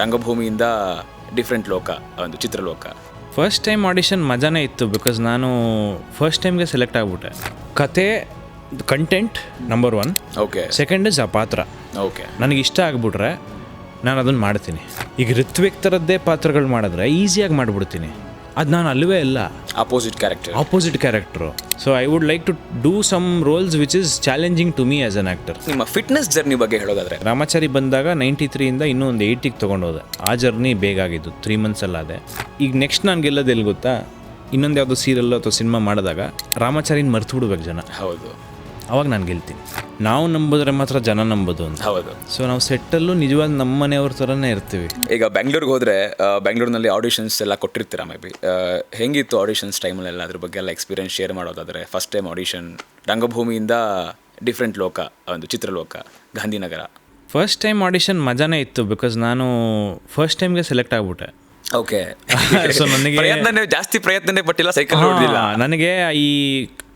ರಂಗಭೂಮಿಯಿಂದ different ಲೋಕ ಒಂದು ಚಿತ್ರಲೋಕ. ಫಸ್ಟ್ ಟೈಮ್ ಆಡಿಷನ್ ಮಜಾನೇ ಇತ್ತು ಬಿಕಾಸ್ ನಾನು ಫಸ್ಟ್ ಟೈಮ್ಗೆ ಸೆಲೆಕ್ಟ್ ಆಗಿಬಿಟ್ಟೆ. ಕತೆ content number one okay second is ಆ ಪಾತ್ರ. ಓಕೆ ನನಗೆ ಇಷ್ಟ ಆಗ್ಬಿಟ್ರೆ ನಾನು ಅದನ್ನು ಮಾಡ್ತೀನಿ. ಈಗ ಋತ್ವಿಕ್ ಥರದ್ದೇ ಪಾತ್ರಗಳು ಮಾಡಿದ್ರೆ ಈಸಿಯಾಗಿ ಮಾಡಿಬಿಡ್ತೀನಿ. ಅದು ನಾನು ಅಲ್ಲವೇ ಇಲ್ಲ. Opposite character opposite character so I would like to do some roles which is challenging to me as an actor ನಿಮ್ಮ ಫಿಟ್ನೆಸ್ ಜರ್ನಿ ಬಗ್ಗೆ ಹೇಳೋದಾದ್ರೆ. ರಾಮಾಚಾರಿ ಬಂದಾಗ ನೈಂಟಿ ತ್ರೀಯಿಂದ ಇನ್ನೂ ಒಂದು ಏಯ್ಟಿಗೆ ತೊಗೊಂಡೋದೆ. ಆ ಜರ್ನಿ ಬೇಗ ಆಗಿದ್ದು ತ್ರೀ ಮಂತ್ಸಲ್ಲಾದೆ ಈಗ ನೆಕ್ಸ್ಟ್ ನಾನು ಗೆಲ್ಲೋದು ಎಲ್ಲಿ ಗೊತ್ತಾ? ಇನ್ನೊಂದು ಯಾವುದೋ ಸೀರಿಯಲ್ ಅಥವಾ ಸಿನಿಮಾ ಮಾಡಿದಾಗ ರಾಮಾಚಾರಿನ ಮರ್ತು ಬಿಡ್ಬೇಕು ಜನ. ಹೌದು. ಅವಾಗ ನಾನು ಗೆಲ್ತೀನಿ. ನಾವು ನಂಬಿದ್ರೆ ಮಾತ್ರ ಜನ ನಂಬೋದು ಅಂತ. ಹೌದು. ಸೊ ನಾವು ಸೆಟ್ಟಲ್ಲೂ ನಿಜವಾದ ನಮ್ಮ ಮನೆಯವ್ರ ಥರನೇ ಇರ್ತೀವಿ. ಈಗ ಬೆಂಗಳೂರಿಗೆ ಹೋದರೆ ಬೆಂಗಳೂರಿನಲ್ಲಿ ಆಡಿಷನ್ಸ್ ಎಲ್ಲ ಕೊಟ್ಟಿರ್ತೀರಾ ಮೇ ಬಿ ಹೆಂಗಿತ್ತು ಆಡಿಷನ್ಸ್ ಟೈಮಲ್ಲೆಲ್ಲ ಅದ್ರ ಬಗ್ಗೆ ಎಲ್ಲ ಎಕ್ಸ್ಪೀರಿಯನ್ಸ್ ಶೇರ್ ಮಾಡೋದಾದರೆ? ಫಸ್ಟ್ ಟೈಮ್ ಆಡಿಷನ್ ರಂಗಭೂಮಿಯಿಂದ ಡಿಫ್ರೆಂಟ್ ಲೋಕ ಒಂದು ಚಿತ್ರಲೋಕ ಗಾಂಧಿನಗರ. ಫಸ್ಟ್ ಟೈಮ್ ಆಡಿಷನ್ ಮಜಾನೇ ಇತ್ತು ಬಿಕಾಸ್ ನಾನು ಫಸ್ಟ್ ಟೈಮ್ಗೆ ಸೆಲೆಕ್ಟ್ ಆಗಿಬಿಟ್ಟೆ. ಓಕೆ ಸೊ ನನಗೆ ಪ್ರಯತ್ನನೇ ಜಾಸ್ತಿ ಪ್ರಯತ್ನನೇ ಪಟ್ಟಿಲ್ಲ ಸೈಕಲ್ ನೋಡಿಲ್ಲ ನನಗೆ ಈ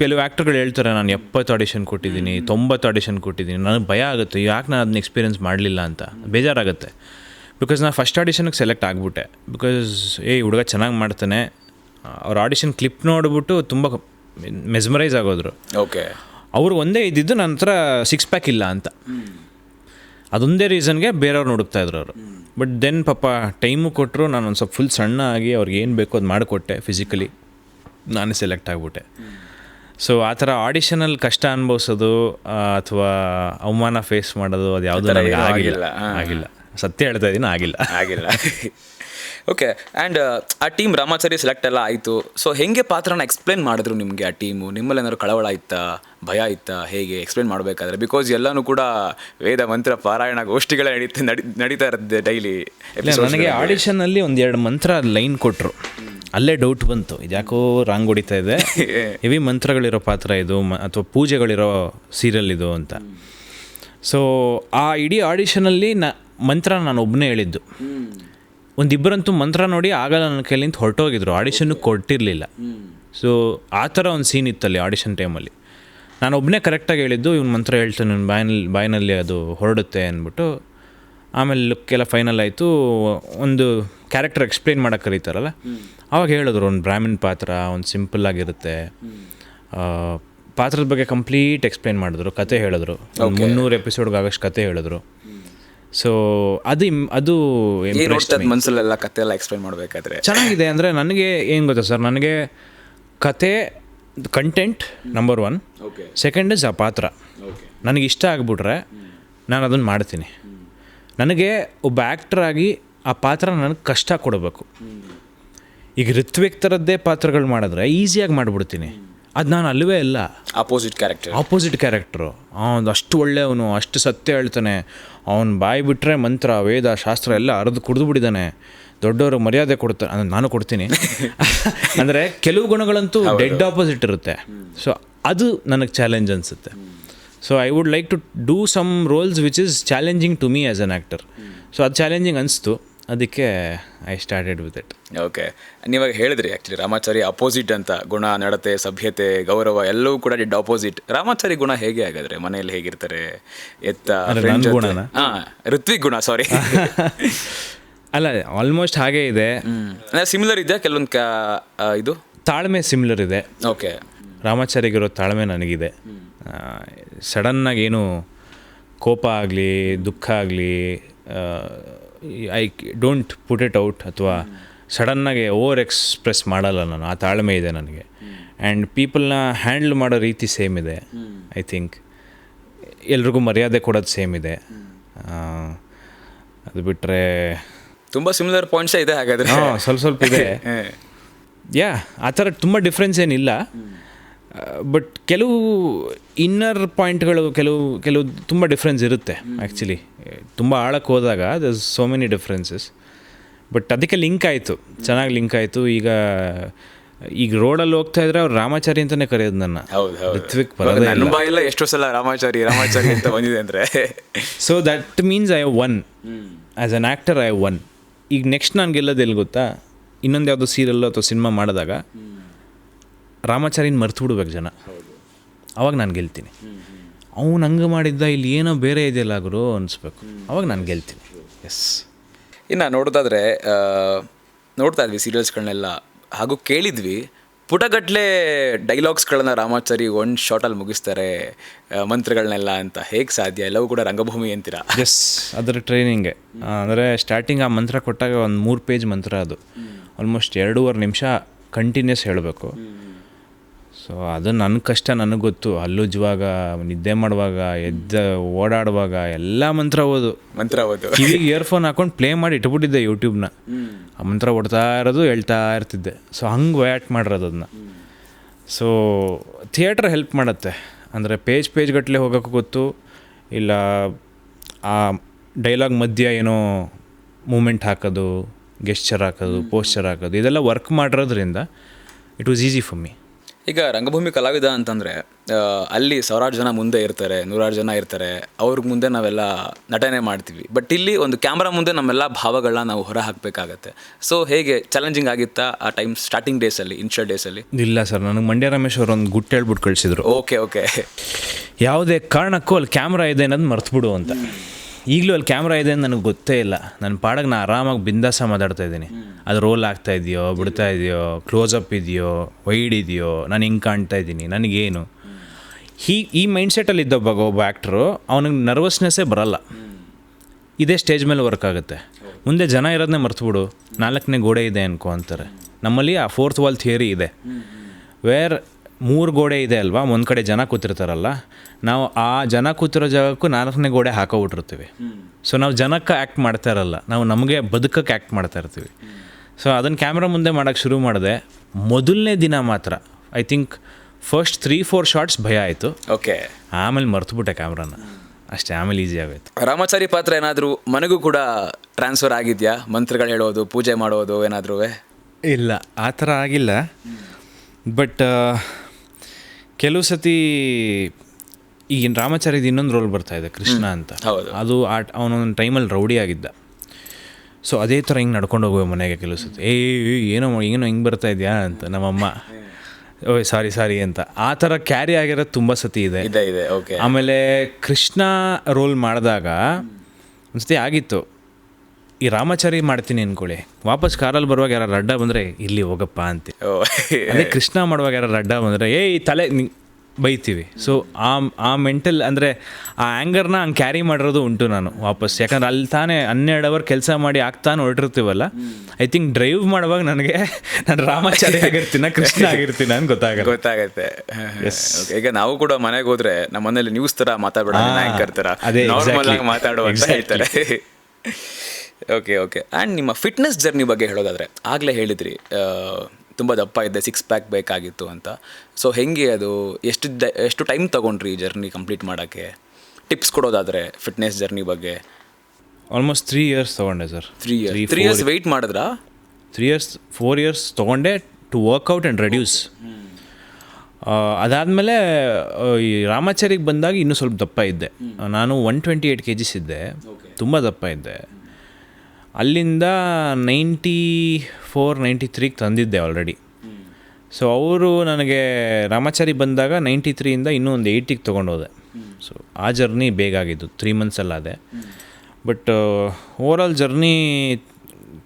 ಕೆಲವು ಆ್ಯಕ್ಟರ್ಗಳು ಹೇಳ್ತಾರೆ ನಾನು ಎಪ್ಪತ್ತು ಆಡಿಷನ್ ಕೊಟ್ಟಿದ್ದೀನಿ ತೊಂಬತ್ತು ಆಡಿಷನ್ ಕೊಟ್ಟಿದ್ದೀನಿ ನನಗೆ ಭಯ ಆಗುತ್ತೆ ಯಾಕೆ ನಾನು ಅದನ್ನ ಎಕ್ಸ್ಪೀರಿಯನ್ಸ್ ಮಾಡಲಿಲ್ಲ ಅಂತ? ಬೇಜಾರಾಗುತ್ತೆ. ಬಿಕಾಸ್ ನಾನು ಫಸ್ಟ್ ಆಡಿಷನ್ಗೆ ಸೆಲೆಕ್ಟ್ ಆಗಿಬಿಟ್ಟೆ. ಬಿಕಾಸ್ ಏ ಹುಡುಗ ಚೆನ್ನಾಗಿ ಮಾಡ್ತಾನೆ. ಅವ್ರ ಆಡಿಷನ್ ಕ್ಲಿಪ್ ನೋಡ್ಬಿಟ್ಟು ತುಂಬ ಮೆಸ್ಮರೈಸ್ ಆಗೋದ್ರು. ಓಕೆ ಅವ್ರು ಒಂದೇ ಇದ್ದಿದ್ದು ನನ್ನ ಹತ್ರ ಸಿಕ್ಸ್ ಪ್ಯಾಕ್ ಇಲ್ಲ ಅಂತ. ಅದೊಂದೇ ರೀಸನ್ಗೆ ಬೇರೆಯವ್ರು ಹುಡುಕ್ತಾ ಇದ್ರು ಅವರು. ಬಟ್ ದೆನ್ ಪಾಪ ಟೈಮು ಕೊಟ್ಟರು ನಾನು ಒಂದು ಸ್ವಲ್ಪ ಫುಲ್ ಸಣ್ಣ ಆಗಿ ಅವ್ರಿಗೆ ಏನು ಬೇಕೋ ಅದು ಮಾಡಿಕೊಟ್ಟೆ ಫಿಸಿಕಲಿ ನಾನೇ ಸೆಲೆಕ್ಟ್ ಆಗಿಬಿಟ್ಟೆ. ಸೊ ಆ ಥರ ಆಡಿಷನಲ್ಲಿ ಕಷ್ಟ ಅನುಭವಿಸೋದು ಅಥವಾ ಅವಮಾನ ಫೇಸ್ ಮಾಡೋದು ಅದು ಯಾವುದೂ ನನಗೆ ಆಗಿಲ್ಲ. ಆಗಿಲ್ಲ. ಸತ್ಯ ಹೇಳ್ತಾ ಇದ್ದೀನಿ ಆಗಿಲ್ಲ. ಆಗಿಲ್ಲ. ಓಕೆ ಆ್ಯಂಡ್ ಆ ಟೀಮ್ ರಾಮಾಚಾರಿ ಸೆಲೆಕ್ಟ್ ಎಲ್ಲ ಆಯಿತು. ಸೊ ಹೆಂಗೆ ಪಾತ್ರನ ಎಕ್ಸ್ಪ್ಲೇನ್ ಮಾಡಿದ್ರು ನಿಮಗೆ ಆ ಟೀಮು ನಿಮ್ಮಲ್ಲಿ ಏನಾದ್ರು ಕಳವಳ ಇತ್ತಾ? ಭಯ ಇತ್ತಾ? ಹೇಗೆ ಎಕ್ಸ್ಪ್ಲೇನ್ ಮಾಡಬೇಕಾದ್ರೆ? ಬಿಕಾಸ್ ಎಲ್ಲನೂ ಕೂಡ ವೇದ ಮಂತ್ರ ಪಾರಾಯಣ ಗೋಷ್ಠಿಗಳೇ ನಡೀತಾ ನಡಿ ನಡೀತಾ ಇರುತ್ತೆ ಡೈಲಿ ನನಗೆ ಆಡಿಷನಲ್ಲಿ ಒಂದು ಎರಡು ಮಂತ್ರ ಲೈನ್ ಕೊಟ್ಟರು ಅಲ್ಲೇ ಡೌಟ್ ಬಂತು. ಇದ್ಯಾಕೋ ರಾಂಗ್ ಹೊಡಿತಾ ಇದೆ? ಹೆವಿ ಮಂತ್ರಗಳಿರೋ ಪಾತ್ರ ಇದು ಮ- ಅಥವಾ ಪೂಜೆಗಳಿರೋ ಸೀರಿಯಲ್ ಇದು ಅಂತ. ಸೊ ಆ ಇಡೀ ಆಡಿಷನಲ್ಲಿ ನ ಮಂತ್ರ ನಾನು ಒಬ್ಬನೇ ಹೇಳಿದ್ದು. ಒಂದಿಬ್ಬರಂತೂ ಮಂತ್ರ ನೋಡಿ ಆಗಲ್ಲ ನನ್ನ ಕೈಲಿಂದ ಹೊರಟೋಗಿದ್ರು. ಆಡಿಷನ್ ಕೊಟ್ಟಿರಲಿಲ್ಲ. ಸೊ ಆ ಥರ ಒಂದು ಸೀನ್ ಇತ್ತಲ್ಲಿ ಆಡಿಷನ್ ಟೈಮಲ್ಲಿ ನಾನು ಒಬ್ಬನೇ ಕರೆಕ್ಟಾಗಿ ಹೇಳಿದ್ದು ಇವ್ನು ಮಂತ್ರ ಹೇಳ್ತಾನೆ ನನ್ನ ಬಾಯಿನಲ್ಲಿ ಬಾಯಿನಲ್ಲಿ ಅದು ಹೊರಡುತ್ತೆ ಅಂದ್ಬಿಟ್ಟು ಆಮೇಲೆ ಲುಕ್ ಎಲ್ಲ ಫೈನಲ್ ಆಯಿತು. ಒಂದು ಕ್ಯಾರೆಕ್ಟರ್ ಎಕ್ಸ್ಪ್ಲೈನ್ ಮಾಡೋಕೆ ಕರೀತಾರಲ್ಲ? ಅವಾಗ ಹೇಳಿದ್ರು ಒಂದು ಬ್ರಾಹ್ಮಿನ್ ಪಾತ್ರ ಒಂದು ಸಿಂಪಲ್ ಆಗಿರುತ್ತೆ. ಪಾತ್ರದ ಬಗ್ಗೆ ಕಂಪ್ಲೀಟ್ ಎಕ್ಸ್ಪ್ಲೈನ್ ಮಾಡಿದ್ರು ಕತೆ ಹೇಳಿದ್ರು. ಮುನ್ನೂರು ಎಪಿಸೋಡ್ಗೆ ಆಗೋಷ್ಟು ಕತೆ ಹೇಳಿದ್ರು. ಸೊ ಅದು ಅದು. ಮನಸ್ಸಲ್ಲೆಲ್ಲ ಕತೆ ಎಲ್ಲ ಎಕ್ಸ್ಪ್ಲೈನ್ ಮಾಡಬೇಕಾದ್ರೆ? ಚೆನ್ನಾಗಿದೆ ಅಂದರೆ ನನಗೆ ಏನು ಗೊತ್ತಾ ಸರ್? ನನಗೆ ಕತೆ content number one okay second is ಆ ಪಾತ್ರ. ನನಗೆ ಇಷ್ಟ ಆಗಿಬಿಟ್ರೆ ನಾನು ಅದನ್ನು ಮಾಡ್ತೀನಿ. ನನಗೆ ಒಬ್ಬ ಆ್ಯಕ್ಟರ್ ಆಗಿ ಆ ಪಾತ್ರ ನನಗೆ ಕಷ್ಟ ಕೊಡಬೇಕು. ಈಗ ಋತ್ವಿಕ್ ಥರದ್ದೇ ಪಾತ್ರಗಳು ಮಾಡಿದ್ರೆ ಈಸಿಯಾಗಿ ಮಾಡಿಬಿಡ್ತೀನಿ. ಅದು ನಾನು ಅಲ್ಲವೇ ಇಲ್ಲ. ಅಪೋಸಿಟ್ ಕ್ಯಾರೆಕ್ಟರ್ ಆಪೋಸಿಟ್ ಕ್ಯಾರೆಕ್ಟ್ರು ಅವನು ಅಷ್ಟು ಒಳ್ಳೆಯವನು ಅಷ್ಟು ಸತ್ಯ ಹೇಳ್ತಾನೆ ಅವನು ಬಾಯಿ ಬಿಟ್ಟರೆ ಮಂತ್ರ ವೇದ ಶಾಸ್ತ್ರ ಎಲ್ಲ ಅರ್ದು ಕುಡಿದು ಬಿಟ್ಟಿದ್ದಾನೆ ದೊಡ್ಡವರು ಮರ್ಯಾದೆ ಕೊಡ್ತಾರೆ ಅಂದರೆ ನಾನು ಕೊಡ್ತೀನಿ. ಅಂದರೆ ಕೆಲವು ಗುಣಗಳಂತೂ ಡೆಡ್ ಆಪೋಸಿಟ್ ಇರುತ್ತೆ. ಸೊ ಅದು ನನಗೆ ಚಾಲೆಂಜ್ ಅನಿಸುತ್ತೆ. So I would like to do some roles which is challenging to me as an actor so ಅದು ಚಾಲೆಂಜಿಂಗ್ ಅನಿಸ್ತು. ಅದಕ್ಕೆ I started with it okay ನೀವಾಗ ಹೇಳಿದ್ರಿ ಆ್ಯಕ್ಚುಲಿ ರಾಮಾಚಾರಿ ಅಪೋಸಿಟ್ ಅಂತ. ಗುಣ ನಡತೆ ಸಭ್ಯತೆ ಗೌರವ ಎಲ್ಲವೂ ಕೂಡ ಡಿಡ್ ಅಪೋಸಿಟ್ ರಾಮಾಚಾರಿ ಗುಣ ಹೇಗೆ ಆಗಿದ್ರೆ ಮನೆಯಲ್ಲಿ ಹೇಗಿರ್ತಾರೆ? ಎತ್ತ ಜೊತೆ- ಋತ್ವಿಕ್ ಗುಣ ಸಾರಿ ಅಲ್ಲ ಆಲ್ಮೋಸ್ಟ್ ಹಾಗೇ ಇದೆ. ಸಿಮಿಲರ್ ಇದೆ ಕೆಲವೊಂದು ಕ ಇದು? ತಾಳ್ಮೆ ಸಿಮಿಲರ್ ಇದೆ. ಓಕೆ ರಾಮಾಚಾರಿಗಿರೋ ತಾಳ್ಮೆ ನನಗಿದೆ. ಸಡನ್ನಾಗಿ ಏನು ಕೋಪ ಆಗಲಿ ದುಃಖ ಆಗಲಿ I don't put it out ಅಥವಾ ಸಡನ್ನಾಗಿ ಓವರ್ ಎಕ್ಸ್ಪ್ರೆಸ್ ಮಾಡಲ್ಲ ನಾನು. ಆ ತಾಳ್ಮೆ ಇದೆ ನನಗೆ. ಆ್ಯಂಡ್ ಪೀಪಲ್ನ ಹ್ಯಾಂಡ್ಲ್ ಮಾಡೋ ರೀತಿ ಸೇಮ್ ಇದೆ ಐ ಥಿಂಕ್ ಎಲ್ರಿಗೂ ಮರ್ಯಾದೆ ಕೊಡೋದು ಸೇಮ್ ಇದೆ. ಅದು ಬಿಟ್ಟರೆ ತುಂಬ ಸಿಮಿಲರ್ ಪಾಯಿಂಟ್ಸೇ ಇದೆ ಹಾಗಾದರೆ. ಹಾಂ ಸ್ವಲ್ಪ ಸ್ವಲ್ಪ ಇದೆ. ಯಾ ಆ ಥರ ತುಂಬ ಡಿಫ್ರೆನ್ಸ್ ಏನಿಲ್ಲ. ಬಟ್ ಕೆಲವು ಇನ್ನರ್ ಪಾಯಿಂಟ್ಗಳು ಕೆಲವು ಕೆಲವು ತುಂಬ ಡಿಫ್ರೆನ್ಸ್ ಇರುತ್ತೆ ಆ್ಯಕ್ಚುಲಿ ತುಂಬ ಆಳಕ್ಕೆ ಹೋದಾಗ the so many differences but ಅದಕ್ಕೆ ಲಿಂಕ್ ಆಯಿತು ಚೆನ್ನಾಗಿ ಲಿಂಕ್ ಆಯಿತು. ಈಗ ಈಗ ರೋಡಲ್ಲಿ ಹೋಗ್ತಾ ಇದ್ರೆ ಅವ್ರು ರಾಮಾಚಾರಿ ಅಂತಲೇ ಕರೆಯೋದು ನನ್ನ. ಋತ್ವಿಕ್ ಇಲ್ಲ. ಬಾಯೆಲ್ಲ ಎಷ್ಟೋ ಸಲ ರಾಮಾಚಾರಿ ರಾಮಾಚಾರಿ ಅಂತ ಬಂದಿದೆ ಅಂದರೆ. So that means I won as an actor I won ಈಗ ನೆಕ್ಸ್ಟ್ ನಾನು ಗೆಲ್ಲೋದು ಎಲ್ಲಿ ಗೊತ್ತಾ? ಇನ್ನೊಂದು ಯಾವುದೋ ಸೀರಿಯಲ್ ಅಥವಾ ಸಿನಿಮಾ ಮಾಡಿದಾಗ ರಾಮಾಚಾರಿನ ಮರ್ತು ಬಿಡ್ಬೇಕು ಜನ. ಅವಾಗ ನಾನು ಗೆಲ್ತೀನಿ. ಅವ್ನು ಹಂಗೆ ಮಾಡಿದ್ದ ಇಲ್ಲಿ ಏನೋ ಬೇರೆ ಇದೆಯಲ್ಲ ಗುರು ಅನಿಸ್ಬೇಕು. ಅವಾಗ ನಾನು ಗೆಲ್ತೀನಿ. ಎಸ್ ಇನ್ನು ನೋಡೋದಾದರೆ ನೋಡ್ತಾ ಇದ್ವಿ ಸೀರಿಯಲ್ಸ್ಗಳನ್ನೆಲ್ಲ ಹಾಗೂ ಕೇಳಿದ್ವಿ ಪುಟಗಟ್ಲೆ ಡೈಲಾಗ್ಸ್ಗಳನ್ನ ರಾಮಾಚಾರಿ ಒಂದು ಶಾರ್ಟಲ್ಲಿ ಮುಗಿಸ್ತಾರೆ ಮಂತ್ರಗಳನ್ನೆಲ್ಲ ಅಂತ. ಹೇಗೆ ಸಾಧ್ಯ? ಎಲ್ಲವೂ ಕೂಡ ರಂಗಭೂಮಿ ಅಂತೀರಾ? ಎಸ್ ಅದರ ಟ್ರೈನಿಂಗೆ ಅಂದರೆ ಸ್ಟಾರ್ಟಿಂಗ್ ಆ ಮಂತ್ರ ಕೊಟ್ಟಾಗ ಒಂದು ಮೂರು ಪೇಜ್ ಮಂತ್ರ ಅದು. ಆಲ್ಮೋಸ್ಟ್ ಎರಡೂವರೆ ನಿಮಿಷ ಕಂಟಿನ್ಯೂಸ್ ಹೇಳಬೇಕು. ಸೊ ಅದು ನನ್ನ ಕಷ್ಟ ನನಗೆ ಗೊತ್ತು. ಹಲ್ಲುಜ್ಜುವಾಗ ನಿದ್ದೆ ಮಾಡುವಾಗ ಎದ್ದ ಓಡಾಡುವಾಗ ಎಲ್ಲ ಮಂತ್ರ ಓದು. ಮಂತ್ರ ಓದು. ಕಿವಿಗೆ ಇಯರ್ಫೋನ್ ಹಾಕೊಂಡು ಪ್ಲೇ ಮಾಡಿ ಇಟ್ಬಿಟ್ಟಿದ್ದೆ ಯೂಟ್ಯೂಬ್ನ ಆ ಮಂತ್ರ ಓಡ್ತಾ ಇರೋದು ಹೇಳ್ತಾ ಇರ್ತಿದ್ದೆ. ಸೊ ಹಂಗೆ ವ್ಯಾಟ್ ಮಾಡಿರೋದು ಅದನ್ನ ಸೊ ಥಿಯೇಟ್ರ್ ಹೆಲ್ಪ್ ಮಾಡುತ್ತೆ. ಅಂದರೆ ಪೇಜ್ ಪೇಜ್ ಗಟ್ಟಲೆ ಹೋಗೋಕ್ಕೂ ಗೊತ್ತು. ಇಲ್ಲ ಆ ಡೈಲಾಗ್ ಮಧ್ಯ ಏನೋ ಮೂಮೆಂಟ್ ಹಾಕೋದು ಗೆಸ್ಚರ್ ಹಾಕೋದು ಪೋಸ್ಚರ್ ಹಾಕೋದು ಇದೆಲ್ಲ ವರ್ಕ್ ಮಾಡಿರೋದ್ರಿಂದ it was easy for me ಈಗ ರಂಗಭೂಮಿ ಕಲಾವಿದ ಅಂತಂದರೆ ಅಲ್ಲಿ ಸಾವಿರಾರು ಜನ ಮುಂದೆ ಇರ್ತಾರೆ ನೂರಾರು ಜನ ಇರ್ತಾರೆ ಅವ್ರಿಗೆ ಮುಂದೆ ನಾವೆಲ್ಲ ನಟನೆ ಮಾಡ್ತೀವಿ. ಬಟ್ ಇಲ್ಲಿ ಒಂದು ಕ್ಯಾಮ್ರಾ ಮುಂದೆ ನಮ್ಮೆಲ್ಲ ಭಾವಗಳನ್ನ ನಾವು ಹೊರ ಹಾಕಬೇಕಾಗತ್ತೆ ಸೊ ಹೇಗೆ ಚಾಲೆಂಜಿಂಗ್ ಆಗಿತ್ತಾ ಆ ಟೈಮ್ ಸ್ಟಾರ್ಟಿಂಗ್ ಡೇಸಲ್ಲಿ ಇನ್ಷಿಯಲ್ ಡೇಸಲ್ಲಿ ಇಲ್ಲ ಸರ್ ನನಗೆ ಮಂಡ್ಯ ರಮೇಶ್ ಅವರು ಒಂದು ಗುಟ್ಟು ಹೇಳ್ಬಿಟ್ಟು ಕಳಿಸಿದ್ರು. ಓಕೆ ಓಕೆ ಯಾವುದೇ ಕಾರಣಕ್ಕೂ ಅಲ್ಲಿ ಕ್ಯಾಮ್ರಾ ಇದೆ ಅನ್ನೋದು ಮರ್ತ್ಬಿಡು ಅಂತ. ಈಗಲೂ ಅಲ್ಲಿ ಕ್ಯಾಮ್ರಾ ಇದೆ ಅಂತ ನನಗೆ ಗೊತ್ತೇ ಇಲ್ಲ. ನನ್ನ ಪಾಡಕ್ಕೆ ನಾನು ಆರಾಮಾಗಿ ಬಿಂದಾಸ ಮಾತಾಡ್ತಾ ಇದ್ದೀನಿ. ಅದು ರೋಲ್ ಆಗ್ತಾ ಇದೆಯೋ, ಬಿಡ್ತಾ ಇದೆಯೋ ಕ್ಲೋಸ್ ಅಪ್ ಇದೆಯೋ ವೈಡ್ ಇದೆಯೋ, ನಾನು ಹಿಂಗೆ ಕಾಣ್ತಾ ಇದ್ದೀನಿ. ನನಗೇನು? ಈ ಈ ಮೈಂಡ್ಸೆಟ್ಟಲ್ಲಿ ಇದ್ದ ಒಬ್ಬ ಆ್ಯಕ್ಟ್ರು ಅವನಿಗೆ ನರ್ವಸ್ನೆಸ್ಸೇ ಬರಲ್ಲ. ಇದೇ ಸ್ಟೇಜ್ ಮೇಲೆ ವರ್ಕ್ ಆಗುತ್ತೆ. ಮುಂದೆ ಜನ ಇರೋದನ್ನೇ ಮರ್ತುಬಿಡು. ನಾಲ್ಕನೇ ಗೋಡೆ ಇದೆ ಅನ್ಕೋ ಅಂತಾರೆ. ನಮ್ಮಲ್ಲಿ ಆ ಫೋರ್ತ್ ವಾಲ್ ಥಿಯರಿ ಇದೆ. ವೇರ್ ಮೂರು ಗೋಡೆ ಇದೆ ಅಲ್ವಾ? ಒಂದು ಕಡೆ ಜನ ಕೂತಿರ್ತಾರಲ್ಲ. ನಾವು ಆ ಜನ ಕೂತಿರೋ ಜಾಗಕ್ಕೂ ನಾಲ್ಕನೇ ಗೋಡೆ ಹಾಕೋಬಿಟ್ಟಿರ್ತೀವಿ. ಸೊ ನಾವು ಜನಕ್ಕೆ ಆ್ಯಕ್ಟ್ ಮಾಡ್ತಾ ಇರಲ್ಲ. ನಾವು ನಮಗೆ ಬದುಕಕ್ಕೆ ಆ್ಯಕ್ಟ್ ಮಾಡ್ತಾ ಇರ್ತೀವಿ. ಸೊ ಅದನ್ನು ಕ್ಯಾಮ್ರಾ ಮುಂದೆ ಮಾಡೋಕ್ಕೆ ಶುರು ಮಾಡಿದೆ. ಮೊದಲನೇ ದಿನ ಮಾತ್ರ I think first three four shots ಭಯ ಆಯಿತು. ಓಕೆ ಆಮೇಲೆ ಮರ್ತುಬಿಟ್ಟೆ ಕ್ಯಾಮ್ರಾನ ಅಷ್ಟೇ ಆಮೇಲೆ ಈಸಿ ಆಗೋಯ್ತು. ರಾಮಾಚಾರಿ ಪಾತ್ರ ಏನಾದರೂ ಮನೆಗೂ ಕೂಡ ಟ್ರಾನ್ಸ್ಫರ್ ಆಗಿದೆಯಾ? ಮಂತ್ರಗಳು ಹೇಳೋದು ಪೂಜೆ ಮಾಡೋದು ಏನಾದರೂ ಇಲ್ಲ ಆ ಥರ ಆಗಿಲ್ಲ. ಬಟ್ ಕೆಲವು ಸತಿ ಈಗಿನ ರಾಮಾಚಾರ್ಯದ ಇನ್ನೊಂದು ರೋಲ್ ಬರ್ತಾ ಇದೆ ಕೃಷ್ಣ ಅಂತ. ಅದು ಆ ಅವನೊಂದು ಟೈಮಲ್ಲಿ ರೌಡಿ ಆಗಿದ್ದ. ಸೊ ಅದೇ ಥರ ಹಿಂಗೆ ನಡ್ಕೊಂಡು ಹೋಗುವ ಮನೆಗೆ ಕೆಲವು ಸತಿ. ಏ ಏನೋ ಏನೋ ಹಿಂಗೆ ಬರ್ತಾ ಇದೆಯಾ? ಅಂತ ನಮ್ಮಮ್ಮ. ಓಯ್ ಸಾರಿ ಸಾರಿ ಅಂತ. ಆ ಥರ ಕ್ಯಾರಿ ಆಗಿರೋದು ತುಂಬ ಸತಿ ಇದೆ. ಇದೆ ಇದೆ ಓಕೆ ಆಮೇಲೆ ಕೃಷ್ಣ ರೋಲ್ ಮಾಡಿದಾಗ ಒಂದ್ಸತಿ ಆಗಿತ್ತು. ಈ ರಾಮಾಚಾರಿ ಮಾಡ್ತೀನಿ ಅನ್ಕೊಳ್ಳಿ. ವಾಪಸ್ ಕಾರಲ್ಲಿ ಬರುವಾಗ ಯಾರು ರಡ್ಡ ಬಂದರೆ ಇಲ್ಲಿ ಹೋಗಪ್ಪ ಅಂತ. ಅದೇ ಕೃಷ್ಣ ಮಾಡುವಾಗ ಯಾರು ರಡ್ಡ ಬಂದರೆ ಏಯ್ ತಲೆ ನಿ- ಬೈತೀವಿ. ಸೊ ಆ ಆ ಮೆಂಟಲ್ ಅಂದರೆ ಆ ಆ್ಯಂಗರ್ನ ಹಂಗೆ ಕ್ಯಾರಿ ಮಾಡಿರೋದು ಉಂಟು ನಾನು ವಾಪಸ್. ಯಾಕಂದ್ರೆ ಅಲ್ಲಿ ತಾನೇ ಹನ್ನೆರಡು ಅವರ್ ಕೆಲಸ ಮಾಡಿ ಆಗ್ತಾನೆ ಹೊರಟಿರ್ತೀವಲ್ಲ ಐ ಥಿಂಕ್ ಡ್ರೈವ್ ಮಾಡುವಾಗ ನನಗೆ ನಾನು ರಾಮಾಚಾರಿ ಆಗಿರ್ತೀನ ಕೃಷ್ಣ ಆಗಿರ್ತೀನಿ ಅಂತ ಗೊತ್ತಾಗುತ್ತೆ. ಗೊತ್ತಾಗುತ್ತೆ. ಈಗ ನಾವು ಕೂಡ ಮನೆಗೆ ಹೋದ್ರೆ ನಮ್ಮ ಮನೇಲಿ ನ್ಯೂಸ್ ತರ ಮಾತಾಡ್ಬೇಡ ಆ್ಯಂಕರ್ ತರ. ಅದೇ, ನಾರ್ಮಲ್ ಆಗಿ ಮಾತಾಡು ಅಂತ ಹೇಳ್ತಾರೆ. ಓಕೆ ಓಕೆ ಆ್ಯಂಡ್ ನಿಮ್ಮ ಫಿಟ್ನೆಸ್ ಜರ್ನಿ ಬಗ್ಗೆ ಹೇಳೋದಾದ್ರೆ ಆಗಲೇ ಹೇಳಿದ್ರಿ ತುಂಬ ದಪ್ಪ ಇದ್ದೆ ಸಿಕ್ಸ್ ಪ್ಯಾಕ್ ಬೇಕಾಗಿತ್ತು ಅಂತ. ಸೊ ಹೆಂಗೆ ಅದು? ಎಷ್ಟು ದ- ಎಷ್ಟು ಟೈಮ್ ತಗೊಂಡ್ರಿ ಈ ಜರ್ನಿ ಕಂಪ್ಲೀಟ್ ಮಾಡೋಕ್ಕೆ? ಟಿಪ್ಸ್ ಕೊಡೋದಾದರೆ ಫಿಟ್ನೆಸ್ ಜರ್ನಿ ಬಗ್ಗೆ. ಆಲ್ಮೋಸ್ಟ್ ತ್ರೀ ಇಯರ್ಸ್ ತೊಗೊಂಡೆ sir three years three years weight ಮಾಡಿದ್ರಾ? ತ್ರೀ ಇಯರ್ಸ್ ಫೋರ್ ಇಯರ್ಸ್ ತೊಗೊಂಡೆ ಟು ವರ್ಕೌಟ್ ಆ್ಯಂಡ್ ರೆಡ್ಯೂಸ್ ಅದಾದಮೇಲೆ ಈ ರಾಮಾಚಾರಿಗೆ ಬಂದಾಗ ಇನ್ನೂ ಸ್ವಲ್ಪ ದಪ್ಪ ಇದ್ದೆ. ನಾನು one twenty eight K Gs ಇದ್ದೆ ತುಂಬ ದಪ್ಪ ಇದ್ದೆ. ಅಲ್ಲಿಂದ ನೈಂಟಿ ಫೋರ್ ನೈಂಟಿ ತ್ರೀಗೆ ತಂದಿದ್ದೆ ಆಲ್ರೆಡಿ ಸೊ ಅವರು ನನಗೆ ರಾಮಾಚಾರಿ ಬಂದಾಗ ನೈಂಟಿ ತ್ರೀಯಿಂದ ಇನ್ನೂ ಒಂದು ಏಯ್ಟಿಗೆ ತೊಗೊಂಡೋದೆ. ಸೊ ಆ ಜರ್ನಿ ಬೇಗ ಆಗಿದ್ದು ತ್ರೀ ಮಂತ್ಸಲ್ಲಾದೆ ಬಟ್ ಓವರ್ ಆಲ್ ಜರ್ನಿ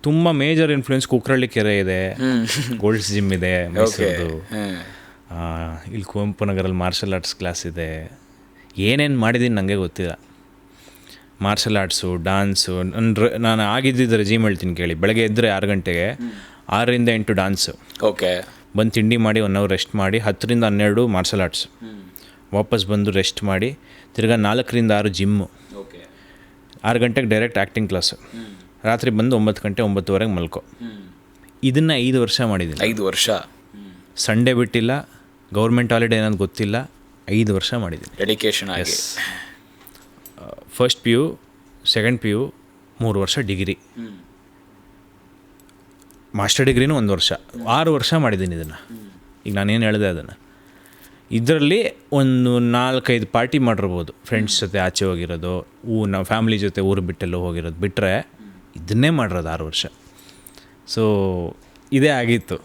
ತುಂಬ ಮೇಜರ್ ಇನ್ಫ್ಲೂಯೆನ್ಸ್ ಕುಕ್ರಳ್ಳಿ ಕೆರೆ ಇದೆ ಗೋಲ್ಡ್ಸ್ ಜಿಮ್ ಇದೆ ಮೈಸೂರ್ದು ಆ, ಇಲ್ಲಿ ಕುವೆಂಪು ನಗರಲ್ಲಿ ಮಾರ್ಷಲ್ ಆರ್ಟ್ಸ್ ಕ್ಲಾಸ್ ಇದೆ. ಏನೇನು ಮಾಡಿದ್ದೀನಿ ನನಗೆ ಗೊತ್ತಿಲ್ಲ. ಮಾರ್ಷಲ್ ಆರ್ಟ್ಸು ಡಾನ್ಸು ನನ್ನ ನಾನು ಆಗಿದ್ದಿದ್ದು ರೆಜಿಮ್ ಹೇಳ್ತೀನಿ ಕೇಳಿ. ಬೆಳಗ್ಗೆ ಎದ್ದರೆ ಆರು ಗಂಟೆಗೆ ಆರರಿಂದ ಎಂಟು ಡಾನ್ಸು ಓಕೆ ಬಂದು ತಿಂಡಿ ಮಾಡಿ ಒನ್ ಅವರ್ ರೆಸ್ಟ್ ಮಾಡಿ ಹತ್ತರಿಂದ ಹನ್ನೆರಡು ಮಾರ್ಷಲ್ ಆರ್ಟ್ಸ್ ವಾಪಸ್ ಬಂದು ರೆಸ್ಟ್ ಮಾಡಿ ತಿರ್ಗಾ ನಾಲ್ಕರಿಂದ ಆರು ಜಿಮ್ಮು ಓಕೆ ಆರು ಗಂಟೆಗೆ ಡೈರೆಕ್ಟ್ ಆ್ಯಕ್ಟಿಂಗ್ ಕ್ಲಾಸು ರಾತ್ರಿ ಬಂದು ಒಂಬತ್ತು ಗಂಟೆ ಒಂಬತ್ತುವರೆಗೆ ಮಲ್ಕೋ. ಇದನ್ನು ಐದು ವರ್ಷ ಮಾಡಿದ್ದೀನಿ. ಐದು ವರ್ಷ. ಸಂಡೇ ಬಿಟ್ಟಿಲ್ಲ ಗೌರ್ಮೆಂಟ್ ಹಾಲಿಡೇ ಏನಂತ ಗೊತ್ತಿಲ್ಲ ಐದು ವರ್ಷ ಮಾಡಿದ್ದೀನಿ. ಡೆಡಿಕೇಶನ್ ಆಗಿ. First P U second P U ಮೂರು ವರ್ಷ ಡಿಗ್ರಿ ಮಾಸ್ಟರ್ ಡಿಗ್ರಿನೂ ಒಂದು ವರ್ಷ. ಆರು ವರ್ಷ ಮಾಡಿದ್ದೀನಿ ಇದನ್ನು. ಈಗ ನಾನೇನು ಹೇಳಿದೆ ಅದನ್ನು. ಇದರಲ್ಲಿ ಒಂದು ನಾಲ್ಕೈದು ಪಾರ್ಟಿ ಮಾಡಿರ್ಬೋದು. ಫ್ರೆಂಡ್ಸ್ ಜೊತೆ ಆಚೆ ಹೋಗಿರೋದು, ಊ ನಾವು ಫ್ಯಾಮಿಲಿ ಜೊತೆ ಊರು ಬಿಟ್ಟೆಲ್ಲೋ ಹೋಗಿರೋದು ಬಿಟ್ಟರೆ ಇದನ್ನೇ ಮಾಡಿರೋದು ಆರು ವರ್ಷ. ಸೊ ಇದೇ ಆಗಿತ್ತು.